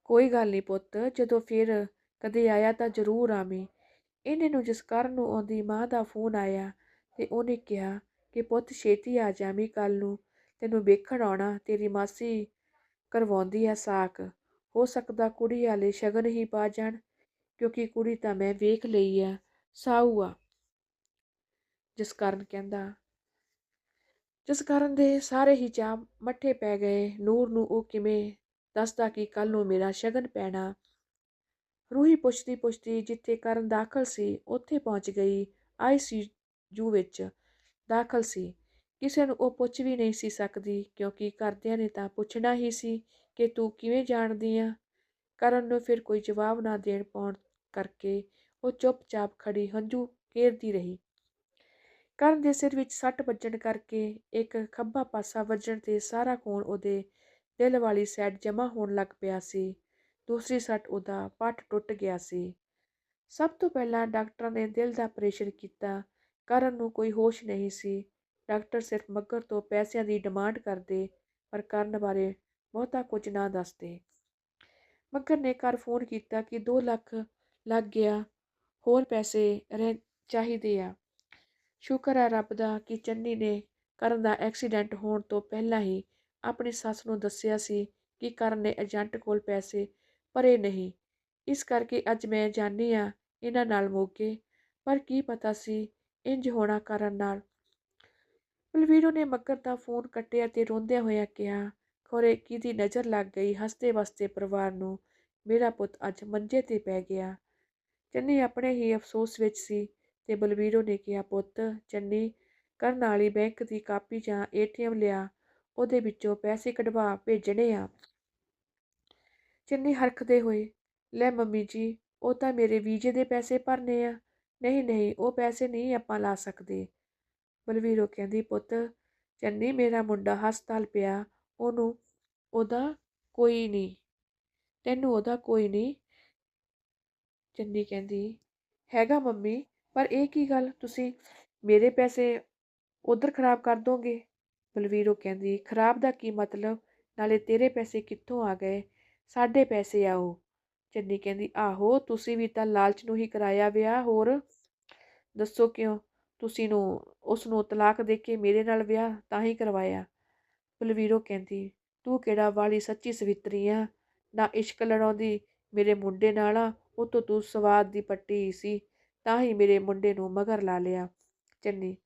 ਕੋਈ ਗੱਲ ਨਹੀਂ ਪੁੱਤ, ਜਦੋਂ ਫਿਰ ਕਦੇ ਆਇਆ ਤਾਂ ਜ਼ਰੂਰ ਆਵੀਂ। ਇਹਨੇ ਨੂੰ ਜਸਕਰਨ ਨੂੰ ਆਉਂਦੀ ਮਾਂ ਦਾ ਫੋਨ ਆਇਆ ਤੇ ਉਹਨੇ ਕਿਹਾ ਕਿ, ਪੁੱਤ, ਛੇਤੀ ਆ ਜਾਵੀਂ ਕੱਲ ਨੂੰ, ਤੈਨੂੰ ਵੇਖਣ ਆਉਣਾ, ਤੇਰੀ ਮਾਸੀ ਕਰਵਾਉਂਦੀ ਹੈ ਸਾਕ। ਹੋ ਸਕਦਾ ਕੁੜੀ ਵਾਲੇ ਸ਼ਗਨ ਹੀ ਪਾ ਜਾਣ, ਕਿਉਂਕਿ ਕੁੜੀ ਤਾਂ ਮੈਂ ਵੇਖ ਲਈ ਆ, ਸਾਊ ਆ। ਜਿਸ ਕਾਰਨ ਕਹਿੰਦਾ, ਜਿਸ ਕਾਰਨ ਦੇ ਸਾਰੇ ਹੀ ਚਾਹ ਮੱਠੇ ਪੈ ਗਏ। ਨੂਰ ਨੂੰ ਉਹ ਕਿਵੇਂ ਦੱਸਦਾ ਕਿ ਕੱਲ ਨੂੰ ਮੇਰਾ ਸ਼ਗਨ ਪੈਣਾ? ਰੂਹੀ ਪੁੱਛਦੀ ਪੁੱਛਦੀ ਜਿੱਥੇ ਕਰਨ ਦਾਖਲ ਸੀ, ਉੱਥੇ ਪਹੁੰਚ ਗਈ। ਆਈਸੀਯੂ ਵਿੱਚ ਦਾਖਲ ਸੀ। ਕਿਸੇ ਨੂੰ ਉਹ ਪੁੱਛ ਵੀ ਨਹੀਂ ਸੀ ਸਕਦੀ, ਕਿਉਂਕਿ ਘਰਦਿਆਂ ਨੇ ਤਾਂ ਪੁੱਛਣਾ ਹੀ ਸੀ ਕਿ ਤੂੰ ਕਿਵੇਂ ਜਾਣਦੀ ਆ? ਕਰਨ ਨੂੰ ਫਿਰ ਕੋਈ ਜਵਾਬ ਨਾ ਦੇਣ ਪਾਉਣ ਕਰਕੇ ਉਹ ਚੁੱਪਚਾਪ ਖੜੀ ਹੰਝੂ ਕੇਰਦੀ ਰਹੀ। ਕਰਨ ਦੇ ਸਿਰ ਵਿੱਚ ਸੱਟ ਵੱਜਣ ਕਰਕੇ ਇੱਕ ਖੱਬਾ ਪਾਸਾ ਵੱਜਣ ਤੇ ਸਾਰਾ ਖੂਨ ਉਹਦੇ ਦਿਲ ਵਾਲੀ ਸਾਈਡ ਜਮ੍ਹਾਂ ਹੋਣ ਲੱਗ ਪਿਆ ਸੀ। ਦੂਸਰੀ ਸੱਟ ਉਹਦਾ ਪੱਟ ਟੁੱਟ ਗਿਆ ਸੀ। ਸਭ ਤੋਂ ਪਹਿਲਾਂ ਡਾਕਟਰਾਂ ਨੇ ਦਿਲ ਦਾ ਆਪਰੇਸ਼ਨ ਕੀਤਾ। ਕਰਨ ਨੂੰ ਕੋਈ ਹੋਸ਼ ਨਹੀਂ ਸੀ। ਡਾਕਟਰ ਸਿਰਫ ਮੱਗਰ ਤੋਂ ਪੈਸਿਆਂ ਦੀ ਡਿਮਾਂਡ ਕਰਦੇ ਪਰ ਕਰਨ ਬਾਰੇ ਬਹੁਤਾ ਕੁਝ ਨਾ ਦੱਸਦੇ। ਮੱਗਰ ਨੇ ਘਰ ਫੋਨ ਕੀਤਾ ਕਿ 2 ਲੱਖ ਲੱਗ ਗਿਆ, ਹੋਰ ਪੈਸੇ ਰਹਿ ਚਾਹੀਦੇ ਆ। ਸ਼ੁਕਰ ਹੈ ਰੱਬ ਦਾ ਕਿ ਚੰਨੀ ਨੇ ਕਰਨ ਦਾ ਐਕਸੀਡੈਂਟ ਹੋਣ ਤੋਂ ਪਹਿਲਾਂ ਹੀ ਆਪਣੀ ਸੱਸ ਨੂੰ ਦੱਸਿਆ ਸੀ ਕਿ ਕਰਨ ਨੇ ਏਜੰਟ ਕੋਲ ਪੈਸੇ ਭਰੇ ਨਹੀਂ। ਇਸ ਕਰਕੇ ਅੱਜ ਮੈਂ ਜਾਣੀ ਆ ਇਹਨਾਂ ਨਾਲ ਮੋਗੇ ਪਰ ਕੀ ਪਤਾ ਸੀ ਇੰਜ ਹੋਣਾ ਕਰਨ ਨਾਲ। ਬਲਵੀਰੋ ਨੇ ਮੱਕਰ ਦਾ ਫੋਨ ਕੱਟਿਆ ਤੇ ਰੋਂਦਿਆਂ ਹੋਇਆ ਕਿਹਾ ਖੋਰੇ ਕਿਹਦੀ ਨਜ਼ਰ ਲੱਗ ਗਈ ਹੱਸਦੇ ਵਸਦੇ ਪਰਿਵਾਰ ਨੂੰ, ਮੇਰਾ ਪੁੱਤ ਅੱਜ ਮੰਜੇ ਤੇ ਪੈ ਗਿਆ। ਚੰਨੀ ਆਪਣੇ ਹੀ ਅਫਸੋਸ ਵਿੱਚ ਸੀ ਤੇ ਬਲਵੀਰੋ ਨੇ ਕਿਹਾ, ਪੁੱਤ, ਚੰਨੀ, ਕਰਨ ਵਾਲੀ ਬੈਂਕ ਦੀ ਕਾਪੀ ਜਾਂ ਏਟੀਐਮ ਲਿਆ, ਉਹਦੇ ਵਿੱਚੋਂ ਪੈਸੇ ਕਢਵਾ, ਭੇਜਣੇ ਆ। ਚੰਨੀ ਹਰਖਦੇ ਹੋਏ, ਲੈ ਮੰਮੀ ਜੀ, ਉਹ ਤਾਂ ਮੇਰੇ ਵੀਜ਼ੇ ਦੇ ਪੈਸੇ ਭਰਨੇ ਆ। ਨਹੀਂ ਨਹੀਂ, ਉਹ ਪੈਸੇ ਨਹੀਂ ਆਪਾਂ ਲਾ ਸਕਦੇ। ਬਲਵੀਰੋ ਕਹਿੰਦੀ, ਪੁੱਤ, ਚੰਨੀ ਮੇਰਾ ਮੁੰਡਾ ਹਸਪਤਾਲ ਪਿਆ ਉਹਨੂੰ ਉਹਦਾ ਕੋਈ ਨਹੀਂ, ਤੈਨੂੰ ਉਹਦਾ ਕੋਈ ਨਹੀਂ ਚੰਨੀ ਕਹਿੰਦੀ, ਹੈਗਾ ਮੰਮੀ, ਪਰ ਇਹ ਕੀ ਗੱਲ? ਤੁਸੀਂ ਮੇਰੇ ਪੈਸੇ ਉਧਰ ਖਰਾਬ ਕਰ ਦੋਗੇ? ਬਲਵੀਰੋ ਕਹਿੰਦੀ, ਖਰਾਬ ਦਾ ਕੀ ਮਤਲਬ? ਨਾਲੇ ਤੇਰੇ ਪੈਸੇ ਕਿੱਥੋਂ ਆ ਗਏ? ਸਾਡੇ ਪੈਸੇ ਆ ਉਹ। ਚੰਨੀ ਕਹਿੰਦੀ, ਆਹੋ, ਤੁਸੀਂ ਵੀ ਤਾਂ ਲਾਲਚ ਨੂੰ ਹੀ ਕਰਾਇਆ ਵਿਆਹ, ਹੋਰ ਦੱਸੋ ਕਿਉਂ? ਤੁਸੀਂ ਨੂੰ ਉਸ ਨੂੰ ਤਲਾਕ ਦੇ ਕੇ ਮੇਰੇ ਨਾਲ ਵਿਆਹ ਤਾਂ ਹੀ ਕਰਵਾਇਆ। ਬਲਵੀਰੋ ਕਹਿੰਦੀ, ਤੂੰ ਕਿਹੜਾ ਵਾਲੀ ਸੱਚੀ ਸਵਿਤਰੀ ਆ ਨਾ ਇਸ਼ਕ ਲੜਾਉਂਦੀ ਮੇਰੇ ਮੁੰਡੇ ਨਾਲ ਆ, ਉਹ ਤੋਂ ਤੂੰ ਸਵਾਦ ਦੀ ਪੱਟੀ ਸੀ, ਤਾਂ ਹੀ ਮੇਰੇ ਮੁੰਡੇ ਨੂੰ ਮਗਰ ਲਾ ਲਿਆ। ਚੰਨੀ,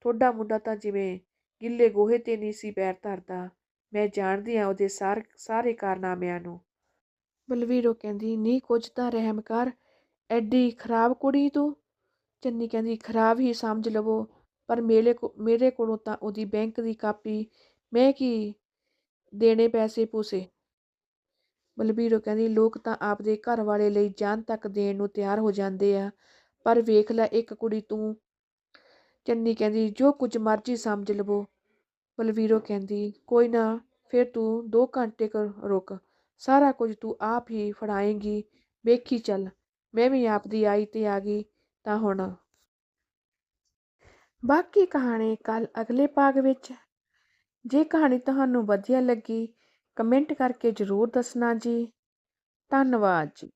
ਤੁਹਾਡਾ ਮੁੰਡਾ ਤਾਂ ਜਿਵੇਂ ਗਿੱਲੇ ਗੋਹੇ ਤੇ ਨਹੀਂ ਸੀ ਪੈਰ ਧਰਦਾ। ਮੈਂ ਜਾਣਦੀ ਆ ਉਹਦੇ ਸਾਰ, ਸਾਰੇ ਕਾਰਨਾਮਿਆਂ ਨੂੰ। ਬਲਵੀਰੋ ਕਹਿੰਦੀ, ਨੀ ਕੁਝ ਤਾਂ ਰਹਿਮ ਕਰ, ਐਡੀ ਖਰਾਬ ਕੁੜੀ ਤੂੰ? ਚੰਨੀ ਕਹਿੰਦੀ, ਖਰਾਬ ਹੀ ਸਮਝ ਲਵੋ, ਪਰ ਮੇਰੇ ਕੋ, ਮੇਰੇ ਕੋਲੋਂ ਤਾਂ ਉਹਦੀ ਬੈਂਕ ਦੀ ਕਾਪੀ ਮੈਂ ਕੀ ਦੇਣੇ ਪੈਸੇ ਪੂਸੇ? ਬਲਬੀਰੋ ਕਹਿੰਦੀ, ਲੋਕ ਤਾਂ ਆਪਦੇ ਘਰ ਵਾਲੇ ਲਈ ਜਾਨ ਤੱਕ ਦੇਣ ਨੂੰ ਤਿਆਰ ਹੋ ਜਾਂਦੇ ਆ, ਪਰ ਵੇਖ ਲੈ ਇੱਕ ਕੁੜੀ ਤੂੰ। ਚੰਨੀ ਕਹਿੰਦੀ, ਜੋ ਕੁਝ ਮਰਜ਼ੀ ਸਮਝ ਲਵੋ। ਬਲਵੀਰੋ ਕਹਿੰਦੀ, ਕੋਈ ਨਾ, ਫਿਰ ਤੂੰ 2 ਘੰਟੇ ਕਰ ਰੁਕ। ਸਾਰਾ ਕੁਝ ਤੂੰ ਆਪ ਹੀ ਫੜਾਏਂਗੀ। ਵੇਖੀ ਚੱਲ, ਮੈਂ ਵੀ ਆਪ ਦੀ ਆਈ ਤੇ ਆ ਗਈ ਤਾਂ ਹੁਣ। ਬਾਕੀ ਕਹਾਣੀ ਕੱਲ ਅਗਲੇ ਭਾਗ ਵਿੱਚ। ਜੇ ਕਹਾਣੀ ਤੁਹਾਨੂੰ ਵਧੀਆ ਲੱਗੀ ਕਮੈਂਟ ਕਰਕੇ ਜ਼ਰੂਰ ਦੱਸਣਾ ਜੀ। ਧੰਨਵਾਦ ਜੀ।